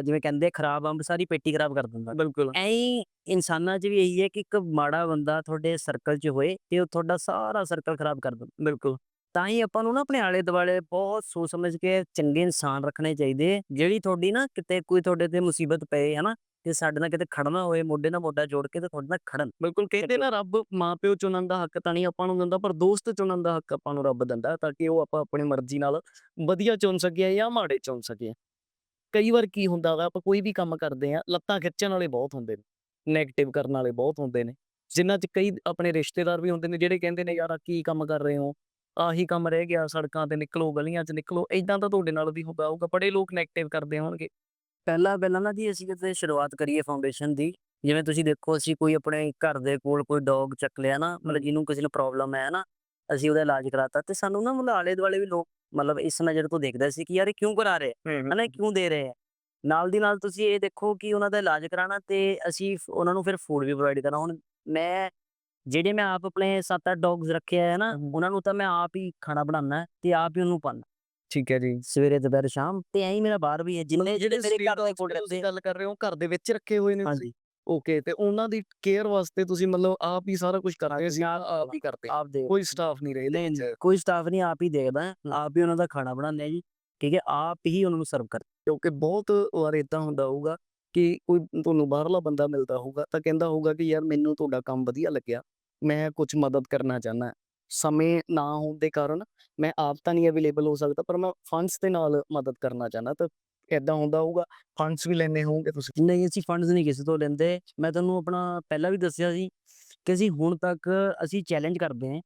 ਜਿਵੇਂ ਕਹਿੰਦੇ ਖਰਾਬ ਅੰਬ ਸਾਰੀ ਪੇਟੀ ਖਰਾਬ ਕਰ ਦਿੰਦਾ। ਬਿਲਕੁਲ। ਐਂ ਇਨਸਾਨਾਂ 'ਚ ਵੀ ਇਹੀ ਹੈ ਕਿ ਇੱਕ ਮਾੜਾ ਬੰਦਾ ਤੁਹਾਡੇ ਸਰਕਲ 'ਚ ਹੋਏ ਤੇ ਉਹ ਤੁਹਾਡਾ ਸਾਰਾ ਸਰਕਲ ਖਰਾਬ ਕਰ ਦਿੰਦਾ। ਬਿਲਕੁਲ। ਤਾਂ ਹੀ ਆਪਾਂ ਨੂੰ ਨਾ ਆਪਣੇ ਆਲੇ ਦੁਆਲੇ ਬਹੁਤ ਸੋਚ ਸਮਝ ਕੇ ਚੰਗੇ ਇਨਸਾਨ ਰੱਖਣੇ ਚਾਹੀਦੇ ਜਿਹੜੀ ਤੁਹਾਡੀ ਨਾ ਕਿਤੇ ਕੋਈ ਤੁਹਾਡੇ ਤੇ ਮੁਸੀਬਤ ਪਏ ਹਨਾ ਤੇ ਸਾਡੇ ਨਾਲ ਕਿਤੇ ਖੜਨਾ ਹੋਏ ਮੋਢੇ ਨਾਲ ਮੋਢਾ ਜੋੜ ਕੇ ਤੇ ਤੁਹਾਡੇ ਨਾਲ ਖੜਨ। ਬਿਲਕੁਲ ਕਹਿੰਦੇ ਨਾ ਰੱਬ ਮਾਪਿਓ ਚੁਣਨ ਦਾ ਹੱਕ ਤਾਂ ਨਹੀਂ ਆਪਾਂ ਨੂੰ ਦਿੰਦਾ ਪਰ ਦੋਸਤ ਚੁਣਨ ਦਾ ਹੱਕ ਆਪਾਂ ਨੂੰ ਰੱਬ ਦਿੰਦਾ ਤਾਂ ਕਿ ਉਹ ਆਪਾਂ ਆਪਣੀ ਮਰਜ਼ੀ ਨਾਲ ਵਧੀਆ ਚੁਣ ਸਕੀਏ ਜਾਂ ਮਾੜੇ ਚੁਣ ਸਕੀਏ। ਕਈ ਵਾਰ ਕੀ ਹੁੰਦਾ ਵਾ ਆਪਾਂ ਕੋਈ ਵੀ ਕੰਮ ਕਰਦੇ ਆ ਲੱਤਾਂ ਖਿੱਚਣ ਵਾਲੇ ਬਹੁਤ ਹੁੰਦੇ ਨੇ 네ਗੇਟਿਵ ਕਰਨ ਵਾਲੇ ਬਹੁਤ ਹੁੰਦੇ ਨੇ ਜਿਨ੍ਹਾਂ 'ਚ ਕਈ ਆਪਣੇ ਰਿਸ਼ਤੇਦਾਰ ਵੀ ਹੁੰਦੇ ਨੇ ਜਿਹੜੇ ਕਹਿੰਦੇ ਨੇ ਯਾਰ ਆਹ ਕੀ ਕੰਮ ਕਰ ਰਹੇ ਹੋ? ਆਹੀ ਕੰਮ ਰਹਿ ਗਿਆ ਸੜਕਾਂ ਤੇ ਨਿਕਲੋ ਗਲੀਆਂ 'ਚ ਨਿਕਲੋ। ਇਦਾਂ ਤਾਂ ਤੁਹਾਡੇ ਨਾਲ ਵੀ ਹੁੰਦਾ ਹੋਊਗਾ ਬੜੇ ਲੋਕ 네ਗੇਟਿਵ ਕਰਦੇ ਹੋਣਗੇ। ਪਹਿਲਾਂ ਪਹਿਲਾਂ ਨਾ ਜੀ ਅਸੀਂ ਕਿਤੇ ਸ਼ੁਰੂਆਤ ਕਰੀਏ ਫਾਊਂਡੇਸ਼ਨ ਦੀ ਜਿਵੇਂ ਤੁਸੀਂ ਦੇਖੋ ਅਸੀਂ ਕੋਈ ਆਪਣੇ ਘਰ ਦੇ ਕੋਲ ਕੋਈ ਡੌਗ ਚੱਕ ਲਿਆ ਨਾ ਮਤਲਬ ਜਿਹਨੂੰ ਕਿਸੇ ਨੂੰ ਪ੍ਰੋਬਲਮ ਹੈ ਨਾ ਅਸੀਂ ਉਹਦਾ ਇਲਾਜ ਕਰਾਤਾ ਤੇ ਸਾਨੂੰ ਨਾ ਮਤਲਬ ਆਲੇ ਦੁਆਲੇ ਵੀ ਲੋਕ ਮਤਲਬ ਇਸ ਨਜ਼ਰ ਤੋਂ ਦੇਖਦੇ ਸੀ ਕਿ ਯਾਰ ਇਹ ਕਿਉਂ ਕਰਾ ਰਹੇ ਹਨਾ ਇਹ ਕਿਉਂ ਦੇ ਰਹੇ ਹੈ ਨਾਲ ਦੀ ਨਾਲ ਤੁਸੀਂ ਇਹ ਦੇਖੋ ਕਿ ਉਹਨਾਂ ਦਾ ਇਲਾਜ ਕਰਾਣਾ ਤੇ ਅਸੀਂ ਉਹਨਾਂ ਨੂੰ ਫਿਰ ਫੂਡ ਵੀ ਪ੍ਰੋਵਾਈਡ ਕਰਨਾ। ਹੁਣ ਮੈਂ ਜਿਹੜੇ ਮੈਂ ਆਪ ਆਪਣੇ 7-8 ਡੌਗਸ ਰੱਖੇ ਆ ਨਾ। ਉਹਨਾਂ ਨੂੰ ਤਾਂ ਮੈਂ ਆਪ ਹੀ ਖਾਣਾ ਬਣਾਉਣਾ ਤੇ ਆਪ ਹੀ ਉਹਨੂੰ ਪਾਣਾ ਠੀਕ ਹੈ ਜੀ। ਸਵੇਰੇ ਦੁਪਹਿਰ ਸ਼ਾਮ ਤੇ ਐਂ ਹੀ ਮੇਰਾ ਬਾਹਰ ਵੀ ਹੈ। ਜਿੰਨੇ ਜਿਹੜੇ ਮੇਰੇ ਘਰ ਦੇ dogs ਕੋਲ ਦੀ ਰਹਿੰਦੇ ਤੁਸੀਂ ਗੱਲ ਕਰ ਰਹੇ ਹੋ ਘਰ ਦੇ ਵਿੱਚ ਰੱਖੇ ਹੋਏ ਨੇ ਤੁਸੀਂ? ਹਾਂਜੀ। ਓਕੇ ਤੇ ਉਹਨਾਂ ਦੀ ਕੇਅਰ ਵਾਸਤੇ ਤੁਸੀਂ ਮਤਲਬ ਆਪ ਹੀ ਸਾਰਾ ਕੁਝ ਕਰਾਂਗੇ ਅਸੀਂ ਆਪ ਹੀ ਕਰਦੇ ਆਪ ਦੇ ਕੋਈ ਸਟਾਫ ਨਹੀਂ ਰਹੇ ਨਹੀਂ ਕੋਈ ਸਟਾਫ ਨਹੀਂ ਆਪ ਹੀ ਦੇਖਦਾ ਆਪ ਹੀ ਉਹਨਾਂ ਦਾ ਖਾਣਾ ਬਣਾਉਂਦੇ ਆ ਜੀ ਠੀਕ ਹੈ? ਆਪ ਹੀ ਉਹਨਾਂ ਨੂੰ ਸਰਵ ਕਰ ਕਿਉਂਕਿ ਬਹੁਤ ਵਾਰ ਇਦਾਂ ਹੁੰਦਾ ਹੋਊਗਾ ਕਿ ਕੋਈ ਤੁਹਾਨੂੰ ਬਾਹਰਲਾ ਬੰਦਾ ਮਿਲਦਾ ਹੋਊਗਾ ਤਾਂ ਕਹਿੰਦਾ ਹੋਊਗਾ ਕਿ ਯਾਰ ਮੈਨੂੰ ਤੁਹਾਡਾ ਕੰਮ ਵਧੀਆ ਲੱਗਿਆ ਮੈਂ ਕੁਝ ਮਦਦ ਕਰਨਾ ਚਾਹੁੰਦਾ ਸਮੇਂ ਨਾ ਹੋਣ ਦੇ ਕਾਰਨ ਮੈਂ ਆਪ ਤਾਂ ਨਹੀਂ ਅਵੇਲੇਬਲ ਹੋ ਸਕਦਾ ਪਰ ਮੈਂ ਫੰਡਸ ਦੇ ਨਾਲ ਮਦਦ ਕਰਨਾ ਚਾਹੁੰਦਾ ਤਾਂ ਇਦਾਂ ਹੁੰਦਾ ਹੋਊਗਾ ਫੰਡਸ ਵੀ ਲੈਣੇ ਹੋਣਗੇ ਤੁਸੀਂ? ਨਹੀਂ, ਅਸੀਂ ਫੰਡਸ ਨਹੀਂ ਕਿਸੇ ਤੋਂ ਲੈਂਦੇ। ਮੈਂ ਤੁਹਾਨੂੰ ਆਪਣਾ ਪਹਿਲਾਂ ਵੀ ਦੱਸਿਆ ਸੀ ਕਿ ਅਸੀਂ ਹੁਣ ਤੱਕ ਅਸੀਂ ਚੈਲੰਜ ਕਰਦੇ ਹਾਂ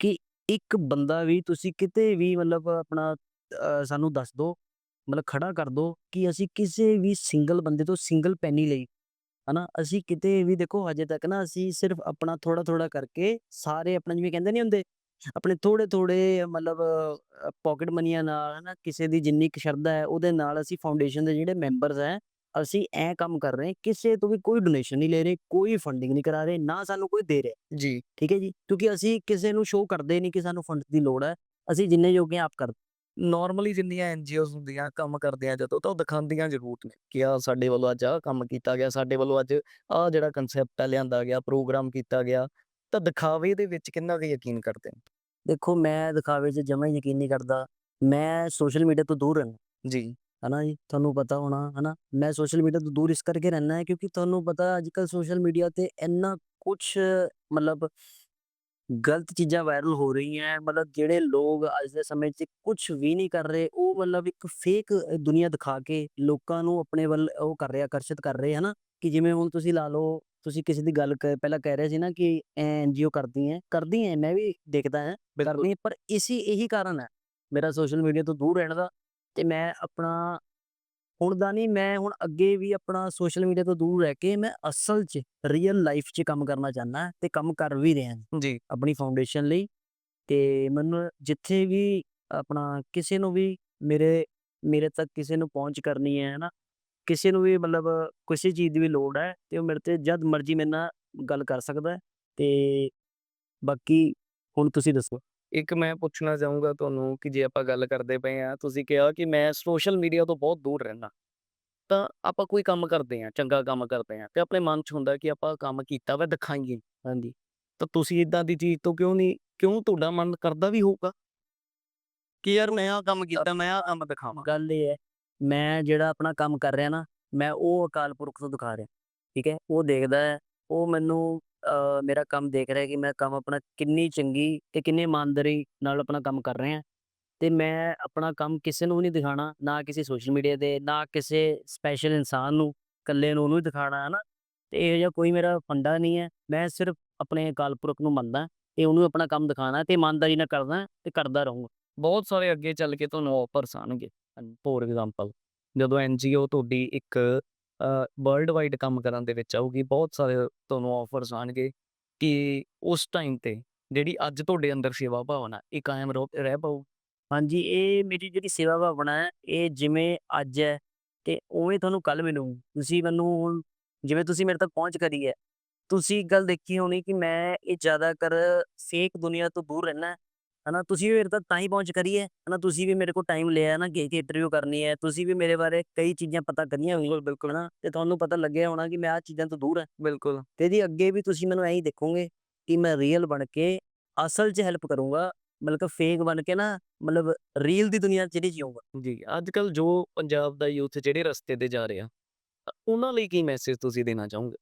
ਕਿ ਇੱਕ ਬੰਦਾ ਵੀ ਤੁਸੀਂ ਕਿਤੇ ਵੀ ਮਤਲਬ ਆਪਣਾ ਸਾਨੂੰ ਦੱਸ ਦਿਓ ਮਤਲਬ ਖੜਾ ਕਰ ਦਿਓ ਕਿ ਅਸੀਂ ਕਿਸੇ ਵੀ ਸਿੰਗਲ ਬੰਦੇ ਤੋਂ ਸਿੰਗਲ ਪੈਨੀ ਲਈ, ਹਨਾ? ਅਸੀਂ ਕਿਤੇ ਵੀ ਦੇਖੋ ਹਜੇ ਤੱਕ ਨਾ ਅਸੀਂ ਸਿਰਫ ਆਪਣਾ ਥੋੜਾ ਥੋੜਾ ਕਰਕੇ ਸਾਰੇ ਆਪਣਾ ਜਿਵੇਂ ਕਹਿੰਦੇ ਨਹੀਂ ਹੁੰਦੇ ਆਪਣੇ ਥੋੜੇ ਥੋੜੇ ਮਤਲਬ ਪਾਕਟ ਮਨੀਆਂ ਨਾਲ ਹਨਾ ਕਿਸੇ ਦੀ ਜਿੰਨੀ ਕੁ ਸ਼ਰਧਾ ਹੈ ਉਹਦੇ ਨਾਲ ਅਸੀਂ ਫਾਊਂਡੇਸ਼ਨ ਦੇ ਜਿਹੜੇ ਮੈਂਬਰਸ ਹੈ ਅਸੀਂ ਐ ਕੰਮ ਕਰ ਰਹੇ ਹਾਂ ਕਿਸੇ ਤੋਂ ਵੀ ਕੋਈ ਡੋਨੇਸ਼ਨ ਨਹੀਂ ਲੈ ਰਹੇ ਕੋਈ ਫੰਡਿੰਗ ਨਹੀਂ ਕਰਾ ਰਹੇ ਨਾ ਸਾਨੂੰ ਕੋਈ ਦੇ ਰਿਹਾ। ਜੀ। ਠੀਕ ਹੈ ਜੀ? ਕਿਉਂਕਿ ਅਸੀਂ ਕਿਸੇ ਨੂੰ ਸ਼ੋਅ ਕਰਦੇ ਨਹੀਂ ਕਿ ਸਾਨੂੰ ਫੰਡ ਦੀ ਲੋੜ ਹੈ ਅਸੀਂ ਜਿੰਨੇ ਜੋਗੇ ਆਪ ਕਰ ਨਾਰਮਲੀ ਜਿੰਨੀਆਂ ਐਨਜੀਓਜ਼ ਹੁੰਦੀਆਂ ਕੰਮ ਕਰਦੇ ਆ ਜਦੋਂ ਤਾਂ ਉਹ ਦਿਖਾਉਂਦੀਆਂ ਜ਼ਰੂਰ ਨੇ ਕਿ ਆ ਸਾਡੇ ਵੱਲੋਂ ਅੱਜ ਆਹ ਕੰਮ ਕੀਤਾ ਗਿਆ ਸਾਡੇ ਵੱਲੋਂ ਅੱਜ ਆਹ ਜਿਹੜਾ ਕਨਸੈਪਟ ਆ ਲਿਆਂਦਾ ਗਿਆ ਪ੍ਰੋਗਰਾਮ ਕੀਤਾ ਗਿਆ। ਤਾਂ ਦਿਖਾਵੇ ਦੇ ਵਿੱਚ ਕਿੰਨਾ ਕੁ ਯਕੀਨ ਕਰਦੇ ਨੇ ਦੇਖੋ ਮੈਂ ਦਿਖਾਵੇ 'ਚ ਜਮਾਂ ਹੀ ਯਕੀਨ ਨਹੀਂ ਕਰਦਾ। ਮੈਂ ਸੋਸ਼ਲ ਮੀਡੀਆ ਤੋਂ ਦੂਰ ਰਹਿੰਦਾ। ਜੀ। ਹਨਾ ਜੀ? ਤੁਹਾਨੂੰ ਪਤਾ ਹੋਣਾ ਹਨਾ? ਮੈਂ ਸੋਸ਼ਲ ਮੀਡੀਆ ਤੋਂ ਦੂਰ ਇਸ ਕਰਕੇ ਰਹਿਣਾ ਹੈ ਕਿਉਂਕਿ ਤੁਹਾਨੂੰ ਪਤਾ ਅੱਜ ਕੱਲ ਸੋਸ਼ਲ ਮੀਡੀਆ ਤੇ ਇੰਨਾ ਕੁਝ ਮਤਲਬ ਗਲਤ ਚੀਜ਼ਾਂ ਵਾਇਰਲ ਹੋ ਰਹੀਆਂ ਮਤਲਬ ਜਿਹੜੇ ਲੋਕ ਅੱਜ ਦੇ ਸਮੇਂ 'ਚ ਕੁਝ ਵੀ ਨਹੀਂ ਕਰ ਰਹੇ ਉਹ ਮਤਲਬ ਇੱਕ ਫੇਕ ਦੁਨੀਆ ਦਿਖਾ ਕੇ ਲੋਕਾਂ ਨੂੰ ਆਪਣੇ ਵੱਲ ਉਹ ਕਰ ਰਹੇ ਆਕਰਸ਼ਿਤ ਕਰ ਰਹੇ ਹਨਾ? ਕਿ ਜਿਵੇਂ ਹੁਣ ਤੁਸੀਂ ਲਾ ਲਓ ਤੁਸੀਂ ਕਿਸੇ ਦੀ ਗੱਲ ਕ- ਪਹਿਲਾਂ ਕਹਿ ਰਹੇ ਸੀ ਨਾ ਕਿ ਐਨਜੀਓ ਕਰਦੀ ਹੈ ਕਰਦੀ ਹੈ ਮੈਂ ਵੀ ਦੇਖਦਾ ਹਾਂ ਕਰਨੀ ਹੈ, ਪਰ ਇਸੀ ਇਹੀ ਕਾਰਨ ਹੈ ਮੇਰਾ ਸੋਸ਼ਲ ਮੀਡੀਆ ਤੋਂ ਦੂਰ ਰਹਿਣ ਦਾ ਤੇ ਮੈਂ ਆਪਣਾ ਹੁਣ ਦਾ ਨਹੀਂ ਮੈਂ ਹੁਣ ਅੱਗੇ ਵੀ ਆਪਣਾ ਸੋਸ਼ਲ ਮੀਡੀਆ ਤੋਂ ਦੂਰ ਰਹਿ ਕੇ ਮੈਂ ਅਸਲ 'ਚ ਰੀਅਲ ਲਾਈਫ 'ਚ ਕੰਮ ਕਰਨਾ ਚਾਹੁੰਦਾ ਤੇ ਕੰਮ ਕਰ ਵੀ ਰਿਹਾ ਜੀ। ਆਪਣੀ ਫਾਊਂਡੇਸ਼ਨ ਲਈ ਤੇ ਮੈਨੂੰ ਜਿੱਥੇ ਵੀ ਆਪਣਾ ਕਿਸੇ ਨੂੰ ਵੀ ਮੇਰੇ ਮੇਰੇ ਤੱਕ ਕਿਸੇ ਨੂੰ ਪਹੁੰਚ ਕਰਨੀ ਹੈ ਨਾ ਕਿਸੇ ਨੂੰ ਵੀ ਮਤਲਬ ਕਿਸੇ ਚੀਜ਼ ਦੀ ਵੀ ਲੋੜ ਹੈ ਤੇ ਉਹ ਮੇਰੇ ਤੇ ਜਦ ਮਰਜ਼ੀ ਮੇਰੇ ਨਾਲ ਗੱਲ ਕਰ ਸਕਦਾ ਹੈ ਤੇ ਬਾਕੀ ਹੁਣ ਤੁਸੀਂ ਦੱਸੋ। ਇੱਕ ਮੈਂ ਪੁੱਛਣਾ ਚਾਹੂੰਗਾ ਤੁਹਾਨੂੰ ਕਿ ਜੇ ਆਪਾਂ ਗੱਲ ਕਰਦੇ ਪਏ ਆ ਤੁਸੀਂ ਕਿਹਾ ਕਿ ਮੈਂ ਸੋਸ਼ਲ ਮੀਡੀਆ ਤੋਂ ਬਹੁਤ ਦੂਰ ਰਹਿਣਾ ਤਾਂ ਆਪਾਂ ਕੋਈ ਕੰਮ ਕਰਦੇ ਆ ਚੰਗਾ ਕੰਮ ਕਰਦੇ ਆ ਤੇ ਆਪਣੇ ਮਨ 'ਚ ਹੁੰਦਾ ਕਿ ਆਪਾਂ ਕੰਮ ਕੀਤਾ ਵਾ ਦਿਖਾਈਏ ਹਾਂਜੀ। ਤਾਂ ਤੁਸੀਂ ਇਦਾਂ ਦੀ ਚੀਜ਼ ਤੋਂ ਕਿਉਂ ਨਹੀਂ ਕਿਉਂ ਤੁਹਾਡਾ ਮਨ ਕਰਦਾ ਵੀ ਹੋਊਗਾ? ਕਿ ਯਾਰ ਮੈਂ ਆ ਕੰਮ ਕੀਤਾ ਮੈਂ ਆ ਕੰਮ ਦਿਖਾਵਾਂ। ਗੱਲ ਇਹ ਹੈ ਮੈਂ ਜਿਹੜਾ ਆਪਣਾ ਕੰਮ ਕਰ ਰਿਹਾ ਨਾ, ਮੈਂ ਉਹ ਅਕਾਲ ਪੁਰਖ ਤੋਂ ਦਿਖਾ ਰਿਹਾ, ਠੀਕ ਹੈ? ਉਹ ਦੇਖਦਾ ਹੈ, ਉਹ ਮੈਨੂੰ ਮੇਰਾ ਕੰਮ ਦੇਖ ਰਿਹਾ ਕਿ ਮੈਂ ਕੰਮ ਆਪਣਾ ਕਿੰਨੀ ਚੰਗੀ ਤੇ ਕਿੰਨੇ ਇਮਾਨਦਾਰੀ ਨਾਲ ਆਪਣਾ ਕੰਮ ਕਰ ਰਿਹਾ ਤੇ ਮੈਂ ਆਪਣਾ ਕੰਮ ਕਿਸੇ ਨੂੰ ਵੀ ਨਹੀਂ ਦਿਖਾਣਾ, ਨਾ ਕਿਸੇ ਸੋਸ਼ਲ ਮੀਡੀਆ ਤੇ, ਨਾ ਕਿਸੇ ਸਪੈਸ਼ਲ ਇਨਸਾਨ ਨੂੰ, ਇਕੱਲੇ ਨੂੰ ਉਹਨੂੰ ਹੀ ਦਿਖਾਣਾ, ਹੈ ਨਾ? ਤੇ ਇਹੋ ਜਿਹਾ ਕੋਈ ਮੇਰਾ ਫੰਡਾ ਨਹੀਂ ਹੈ, ਮੈਂ ਸਿਰਫ ਆਪਣੇ ਅਕਾਲ ਪੁਰਖ ਨੂੰ ਮੰਨਦਾ ਤੇ ਉਹਨੂੰ ਆਪਣਾ ਕੰਮ ਦਿਖਾਣਾ ਤੇ ਇਮਾਨਦਾਰੀ ਨਾਲ ਕਰਦਾ ਤੇ ਕਰਦਾ ਰਹੂੰਗਾ। ਬਹੁਤ ਸਾਰੇ ਅੱਗੇ ਚੱਲ ਕੇ ਤੁਹਾਨੂੰ ਆਫਰਸ ਆਣਗੇ ਫੋਰ ਐਗਜ਼ਾਮਪਲ ਜਦੋਂ ਐਨਜੀਓ ਤੁਹਾਡੀ ਇੱਕ ਵਰਲਡ ਵਾਈਡ ਕੰਮ ਕਰਨ ਦੇ ਵਿੱਚ ਆਊਗੀ, ਬਹੁਤ ਸਾਰੇ ਤੁਹਾਨੂੰ ਆਫਰਸ ਆਣਗੇ ਕਿ ਉਸ ਟਾਈਮ ਤੇ ਜਿਹੜੀ ਅੱਜ ਤੁਹਾਡੇ ਅੰਦਰ ਸੇਵਾ ਭਾਵਨਾ, ਇਹ ਕਾਇਮ ਰੋ- ਰਹਿ ਪਾਊ। ਹਾਂਜੀ, ਇਹ ਮੇਰੀ ਜਿਹੜੀ ਸੇਵਾ ਭਾਵਨਾ ਹੈ, ਇਹ ਜਿਵੇਂ ਅੱਜ ਹੈ ਤੇ ਉਵੇਂ ਤੁਹਾਨੂੰ ਕੱਲ ਮਿਲੂਗੀ। ਤੁਸੀਂ ਮੈਨੂੰ ਹੁਣ, ਜਿਵੇਂ ਤੁਸੀਂ ਮੇਰੇ ਤੱਕ ਪਹੁੰਚ ਕਰੀ ਹੈ, ਤੁਸੀਂ ਇੱਕ ਗੱਲ ਦੇਖੀ ਹੋਣੀ ਕਿ ਮੈਂ ਇਹ ਜ਼ਿਆਦਾਤਰ ਫੇਕ ਦੁਨੀਆ ਤੋਂ ਦੂਰ ਰਹਿਣਾ ਹਨਾ ਤੁਸੀਂ ਵੀ ਮੇਰੇ ਤੱਕ ਤਾਂ ਹੀ ਪਹੁੰਚ ਕਰੀ ਹੈ ਹਨਾ ਤੁਸੀਂ ਵੀ ਮੇਰੇ ਕੋਲ ਟਾਈਮ ਲਿਆ ਨਾ ਕਿ ਇੰਟਰਵਿਊ ਕਰਨੀ ਹੈ ਤੁਸੀਂ ਵੀ ਮੇਰੇ ਬਾਰੇ ਕਈ ਚੀਜ਼ਾਂ ਪਤਾ ਕਰੀਆਂ ਹੋਣਗੀਆਂ। ਬਿਲਕੁਲ ਨਾ ਤੇ ਤੁਹਾਨੂੰ ਪਤਾ ਲੱਗਿਆ ਹੋਣਾ ਕਿ ਮੈਂ ਆ ਚੀਜ਼ਾਂ ਤੋਂ ਦੂਰ ਹਾਂ। ਬਿਲਕੁਲ। ਤੇ ਜੀ ਅੱਗੇ ਵੀ ਤੁਸੀਂ ਮੈਨੂੰ ਐਂ ਹੀ ਦੇਖੋਗੇ ਕਿ ਮੈਂ ਰੀਅਲ ਬਣ ਕੇ ਅਸਲ 'ਚ ਹੈਲਪ ਕਰੂੰਗਾ ਮਤਲਬ ਫੇਕ ਬਣ ਕੇ ਨਾ ਮਤਲਬ ਰੀਅਲ ਦੀ ਦੁਨੀਆ 'ਚ ਜਿਹੜੀ ਜਿਊਂਗਾ। ਜੀ ਅੱਜ ਕੱਲ ਜੋ ਪੰਜਾਬ ਦਾ ਯੂਥ ਜਿਹੜੇ ਰਸਤੇ ਤੇ ਜਾ ਰਿਹਾ ਤਾਂ ਉਹਨਾਂ ਲਈ ਕੀ ਮੈਸੇਜ ਤੁਸੀਂ ਦੇਣਾ ਚਾਹੋਗੇ?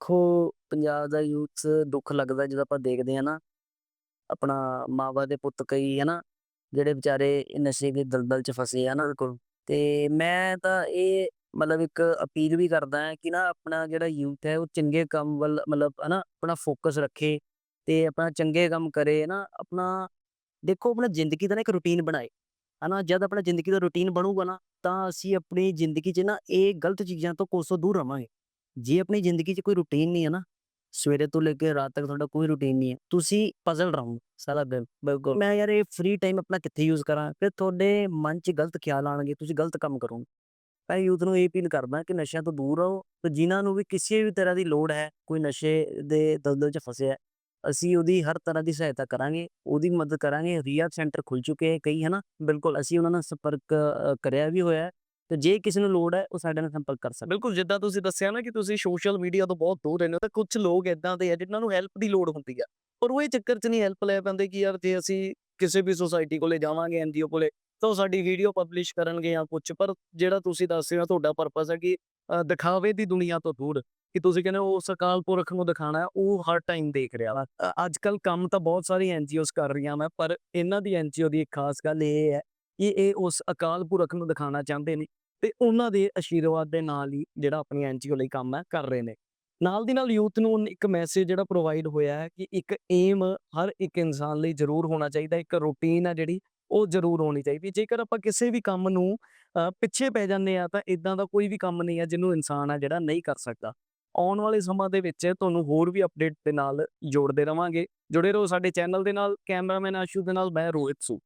ਦੇਖੋ ਪੰਜਾਬ ਦਾ ਯੂਥ ਦੁੱਖ ਲੱਗਦਾ ਜਦੋਂ ਆਪਾਂ ਦੇਖਦੇ ਆ ਨਾ ਆਪਣਾ ਮਾਵਾ ਦੇ ਪੁੱਤ ਕਈ ਹੈ ਨਾ ਜਿਹੜੇ ਵਿਚਾਰੇ ਨਸ਼ੇ ਦੇ ਦਲਦਲ 'ਚ ਫਸੇ ਆ ਨਾ ਬਿਲਕੁਲ। ਤੇ ਮੈਂ ਤਾਂ ਇਹ ਮਤਲਬ ਇੱਕ ਅਪੀਲ ਵੀ ਕਰਦਾ ਹਾਂ ਕਿ ਨਾ ਆਪਣਾ ਜਿਹੜਾ ਯੂਥ ਹੈ ਉਹ ਚੰਗੇ ਕੰਮ ਵੱਲ ਮਤਲਬ, ਹਨਾ, ਆਪਣਾ ਫੋਕਸ ਰੱਖੇ ਤੇ ਆਪਣਾ ਚੰਗੇ ਕੰਮ ਕਰੇ ਨਾ ਆਪਣਾ ਦੇਖੋ, ਆਪਣਾ ਜ਼ਿੰਦਗੀ ਦਾ ਨਾ ਇੱਕ ਰੁਟੀਨ ਬਣਾਏ, ਹਨਾ, ਜਦ ਆਪਣਾ ਜ਼ਿੰਦਗੀ ਦਾ ਰੁਟੀਨ ਬਣੂਗਾ ਨਾ ਤਾਂ ਅਸੀਂ ਆਪਣੀ ਜ਼ਿੰਦਗੀ 'ਚ ਨਾ ਇਹ ਗਲਤ ਚੀਜ਼ਾਂ ਤੋਂ ਕੋਸੋਂ ਦੂਰ ਰਵਾਂਗੇ। ਜੇ ਆਪਣੀ ਜ਼ਿੰਦਗੀ 'ਚ ਕੋਈ ਰੁਟੀਨ ਨਹੀਂ ਹੈ ਨਾ ਸਵੇਰੇ ਤੋਂ ਲੈ ਕੇ ਰਾਤ ਤੱਕ ਤੁਹਾਡਾ ਕੋਈ ਰੁਟੀਨ ਨਹੀਂ ਹੈ ਤੁਸੀਂ ਪਜ਼ਲ ਰਹੋ ਸਾਰਾ ਦਿਨ ਬਿਲਕੁਲ ਮੈਂ ਯਾਰ ਇਹ ਫ੍ਰੀ ਟਾਈਮ ਆਪਣਾ ਕਿੱਥੇ ਯੂਜ਼ ਕਰਾਂ ਫਿਰ ਤੁਹਾਡੇ ਮਨ 'ਚ ਗਲਤ ਖਿਆਲ ਆਣਗੇ ਤੁਸੀਂ ਗਲਤ ਕੰਮ ਕਰੋਗੇ ਮੈਂ ਯੂਥ ਨੂੰ ਇਹ ਅਪੀਲ ਕਰਦਾ ਕਿ ਨਸ਼ਿਆਂ ਤੋਂ ਦੂਰ ਰਹੋ ਤੇ ਜਿਨ੍ਹਾਂ ਨੂੰ ਵੀ ਕਿਸੇ ਵੀ ਤਰ੍ਹਾਂ ਦੀ ਲੋੜ ਹੈ ਕੋਈ ਨਸ਼ੇ ਦੇ ਦਲਦਲ 'ਚ ਫਸਿਆ ਹੈ, ਅਸੀਂ ਉਹਦੀ ਹਰ ਤਰ੍ਹਾਂ ਦੀ ਸਹਾਇਤਾ ਕਰਾਂਗੇ ਉਹਦੀ ਮਦਦ ਕਰਾਂਗੇ ਰੀਆ ਸੈਂਟਰ ਖੁੱਲ ਚੁੱਕੇ ਹੈ ਕਈ ਹਨਾ ਬਿਲਕੁਲ ਅਸੀਂ ਉਹਨਾਂ ਨਾਲ ਸੰਪਰਕ ਅ, ਕਰਿਆ ਵੀ ਹੋਇਆ ਹੈ ਤੇ ਜੇ ਕਿਸੇ ਨੂੰ ਲੋੜ ਹੈ, ਉਹ ਸਾਡੇ ਨਾਲ ਸੰਪਰਕ ਕਰ ਸਕਦਾ। ਬਿਲਕੁਲ, ਜਿੱਦਾਂ ਤੁਸੀਂ ਦੱਸਿਆ ਨਾ ਕਿ ਤੁਸੀਂ ਸੋਸ਼ਲ ਮੀਡੀਆ ਤੋਂ ਬਹੁਤ ਦੂਰ ਰਹਿੰਦੇ ਹੋ, ਤਾਂ ਕੁਝ ਲੋਕ ਇਦਾਂ ਦੇ ਆ ਜਿਨ੍ਹਾਂ ਨੂੰ ਹੈਲਪ ਦੀ ਲੋੜ ਹੁੰਦੀ ਆ। ਪਰ ਉਹ ਇਹ ਚੱਕਰ 'ਚ ਨਹੀਂ ਹੈਲਪ ਲੈ ਪੈਂਦੇ ਕਿ ਯਾਰ ਜੇ ਅਸੀਂ ਕਿਸੇ ਵੀ ਸੋਸਾਇਟੀ ਕੋਲੇ ਜਾਵਾਂਗੇ ਐਨਜੀਓ ਕੋਲੇ, ਤਾਂ ਉਹ ਸਾਡੀ ਵੀਡੀਓ ਪਬਲਿਸ਼ ਕਰਨਗੇ ਜਾਂ ਕੁਝ ਪਰ ਜਿਹੜਾ ਤੁਸੀਂ ਦੱਸ ਰਹੇ ਹੋ, ਤੁਹਾਡਾ ਪਰਪਸ ਹੈ ਕਿ ਦਿਖਾਵੇ ਦੀ ਦੁਨੀਆ ਤੋਂ ਦੂਰ। ਕਿ ਤੁਸੀਂ ਕਹਿੰਦੇ ਹੋ, ਉਸ ਅਕਾਲ ਪੁਰਖ ਨੂੰ ਦਿਖਾਣਾ ਉਹ ਹਰ ਟਾਈਮ ਦੇਖ ਰਿਹਾ ਵਾ। ਅੱਜ ਕੱਲ ਕੰਮ ਤਾਂ ਬਹੁਤ ਸਾਰੀ ਐਨਜੀਓਸ ਕਰ ਰਹੀਆਂ ਮੈਂ ਪਰ ਇਹਨਾਂ ਦੀ ਐਨਜੀਓ ਦੀ ਇੱਕ ਖਾਸ ਗੱਲ ਇਹ ਹੈ ਕਿ ਇਹ ਉਸ ਅਕਾਲ ਪੁਰਖ ਨੂੰ ਦਿਖਾਉਣਾ ਚਾਹੁੰਦੇ ਨੇ ਤੇ ਉਹਨਾਂ ਦੇ ਆਸ਼ੀਰਵਾਦ ਦੇ ਨਾਲ ਹੀ ਜਿਹੜਾ ਆਪਣੀ ਐਨਜੀਓ ਲਈ ਕੰਮ ਹੈ, ਕਰ ਰਹੇ ਨੇ। ਨਾਲ ਦੀ ਨਾਲ ਯੂਥ ਨੂੰ ਇੱਕ ਮੈਸੇਜ ਜਿਹੜਾ ਪ੍ਰੋਵਾਈਡ ਹੋਇਆ ਹੈ ਕਿ ਇੱਕ ਏਮ ਹਰ ਇੱਕ ਇਨਸਾਨ ਲਈ ਜ਼ਰੂਰ ਹੋਣਾ ਚਾਹੀਦਾ, ਇੱਕ ਰੂਟੀਨ ਹੈ ਜਿਹੜੀ, ਉਹ ਜ਼ਰੂਰ ਹੋਣੀ ਚਾਹੀਦੀ। ਜੇਕਰ ਆਪਾਂ ਕਿਸੇ ਵੀ ਕੰਮ ਨੂੰ ਪਿੱਛੇ ਪੈ ਜਾਂਦੇ ਆ ਤਾਂ ਇਦਾਂ ਦਾ ਕੋਈ ਵੀ ਕੰਮ ਨਹੀਂ ਹੈ ਜਿਹਨੂੰ ਇਨਸਾਨ ਹੈ ਜਿਹੜਾ ਨਹੀਂ ਕਰ ਸਕਦਾ। ਆਉਣ ਵਾਲੇ ਸਮਾਂ ਦੇ ਵਿੱਚ ਤੁਹਾਨੂੰ ਹੋਰ ਵੀ ਅਪਡੇਟ ਦੇ ਨਾਲ ਜੋੜਦੇ ਰਵਾਂਗੇ। ਜੁੜੇ ਰਹੋ ਸਾਡੇ ਚੈਨਲ ਦੇ ਨਾਲ ਕੈਮਰਾਮੈਨ ਆਸ਼ੂ ਦੇ ਨਾਲ, ਮੈਂ ਰੋਹਿਤ ਸੂ।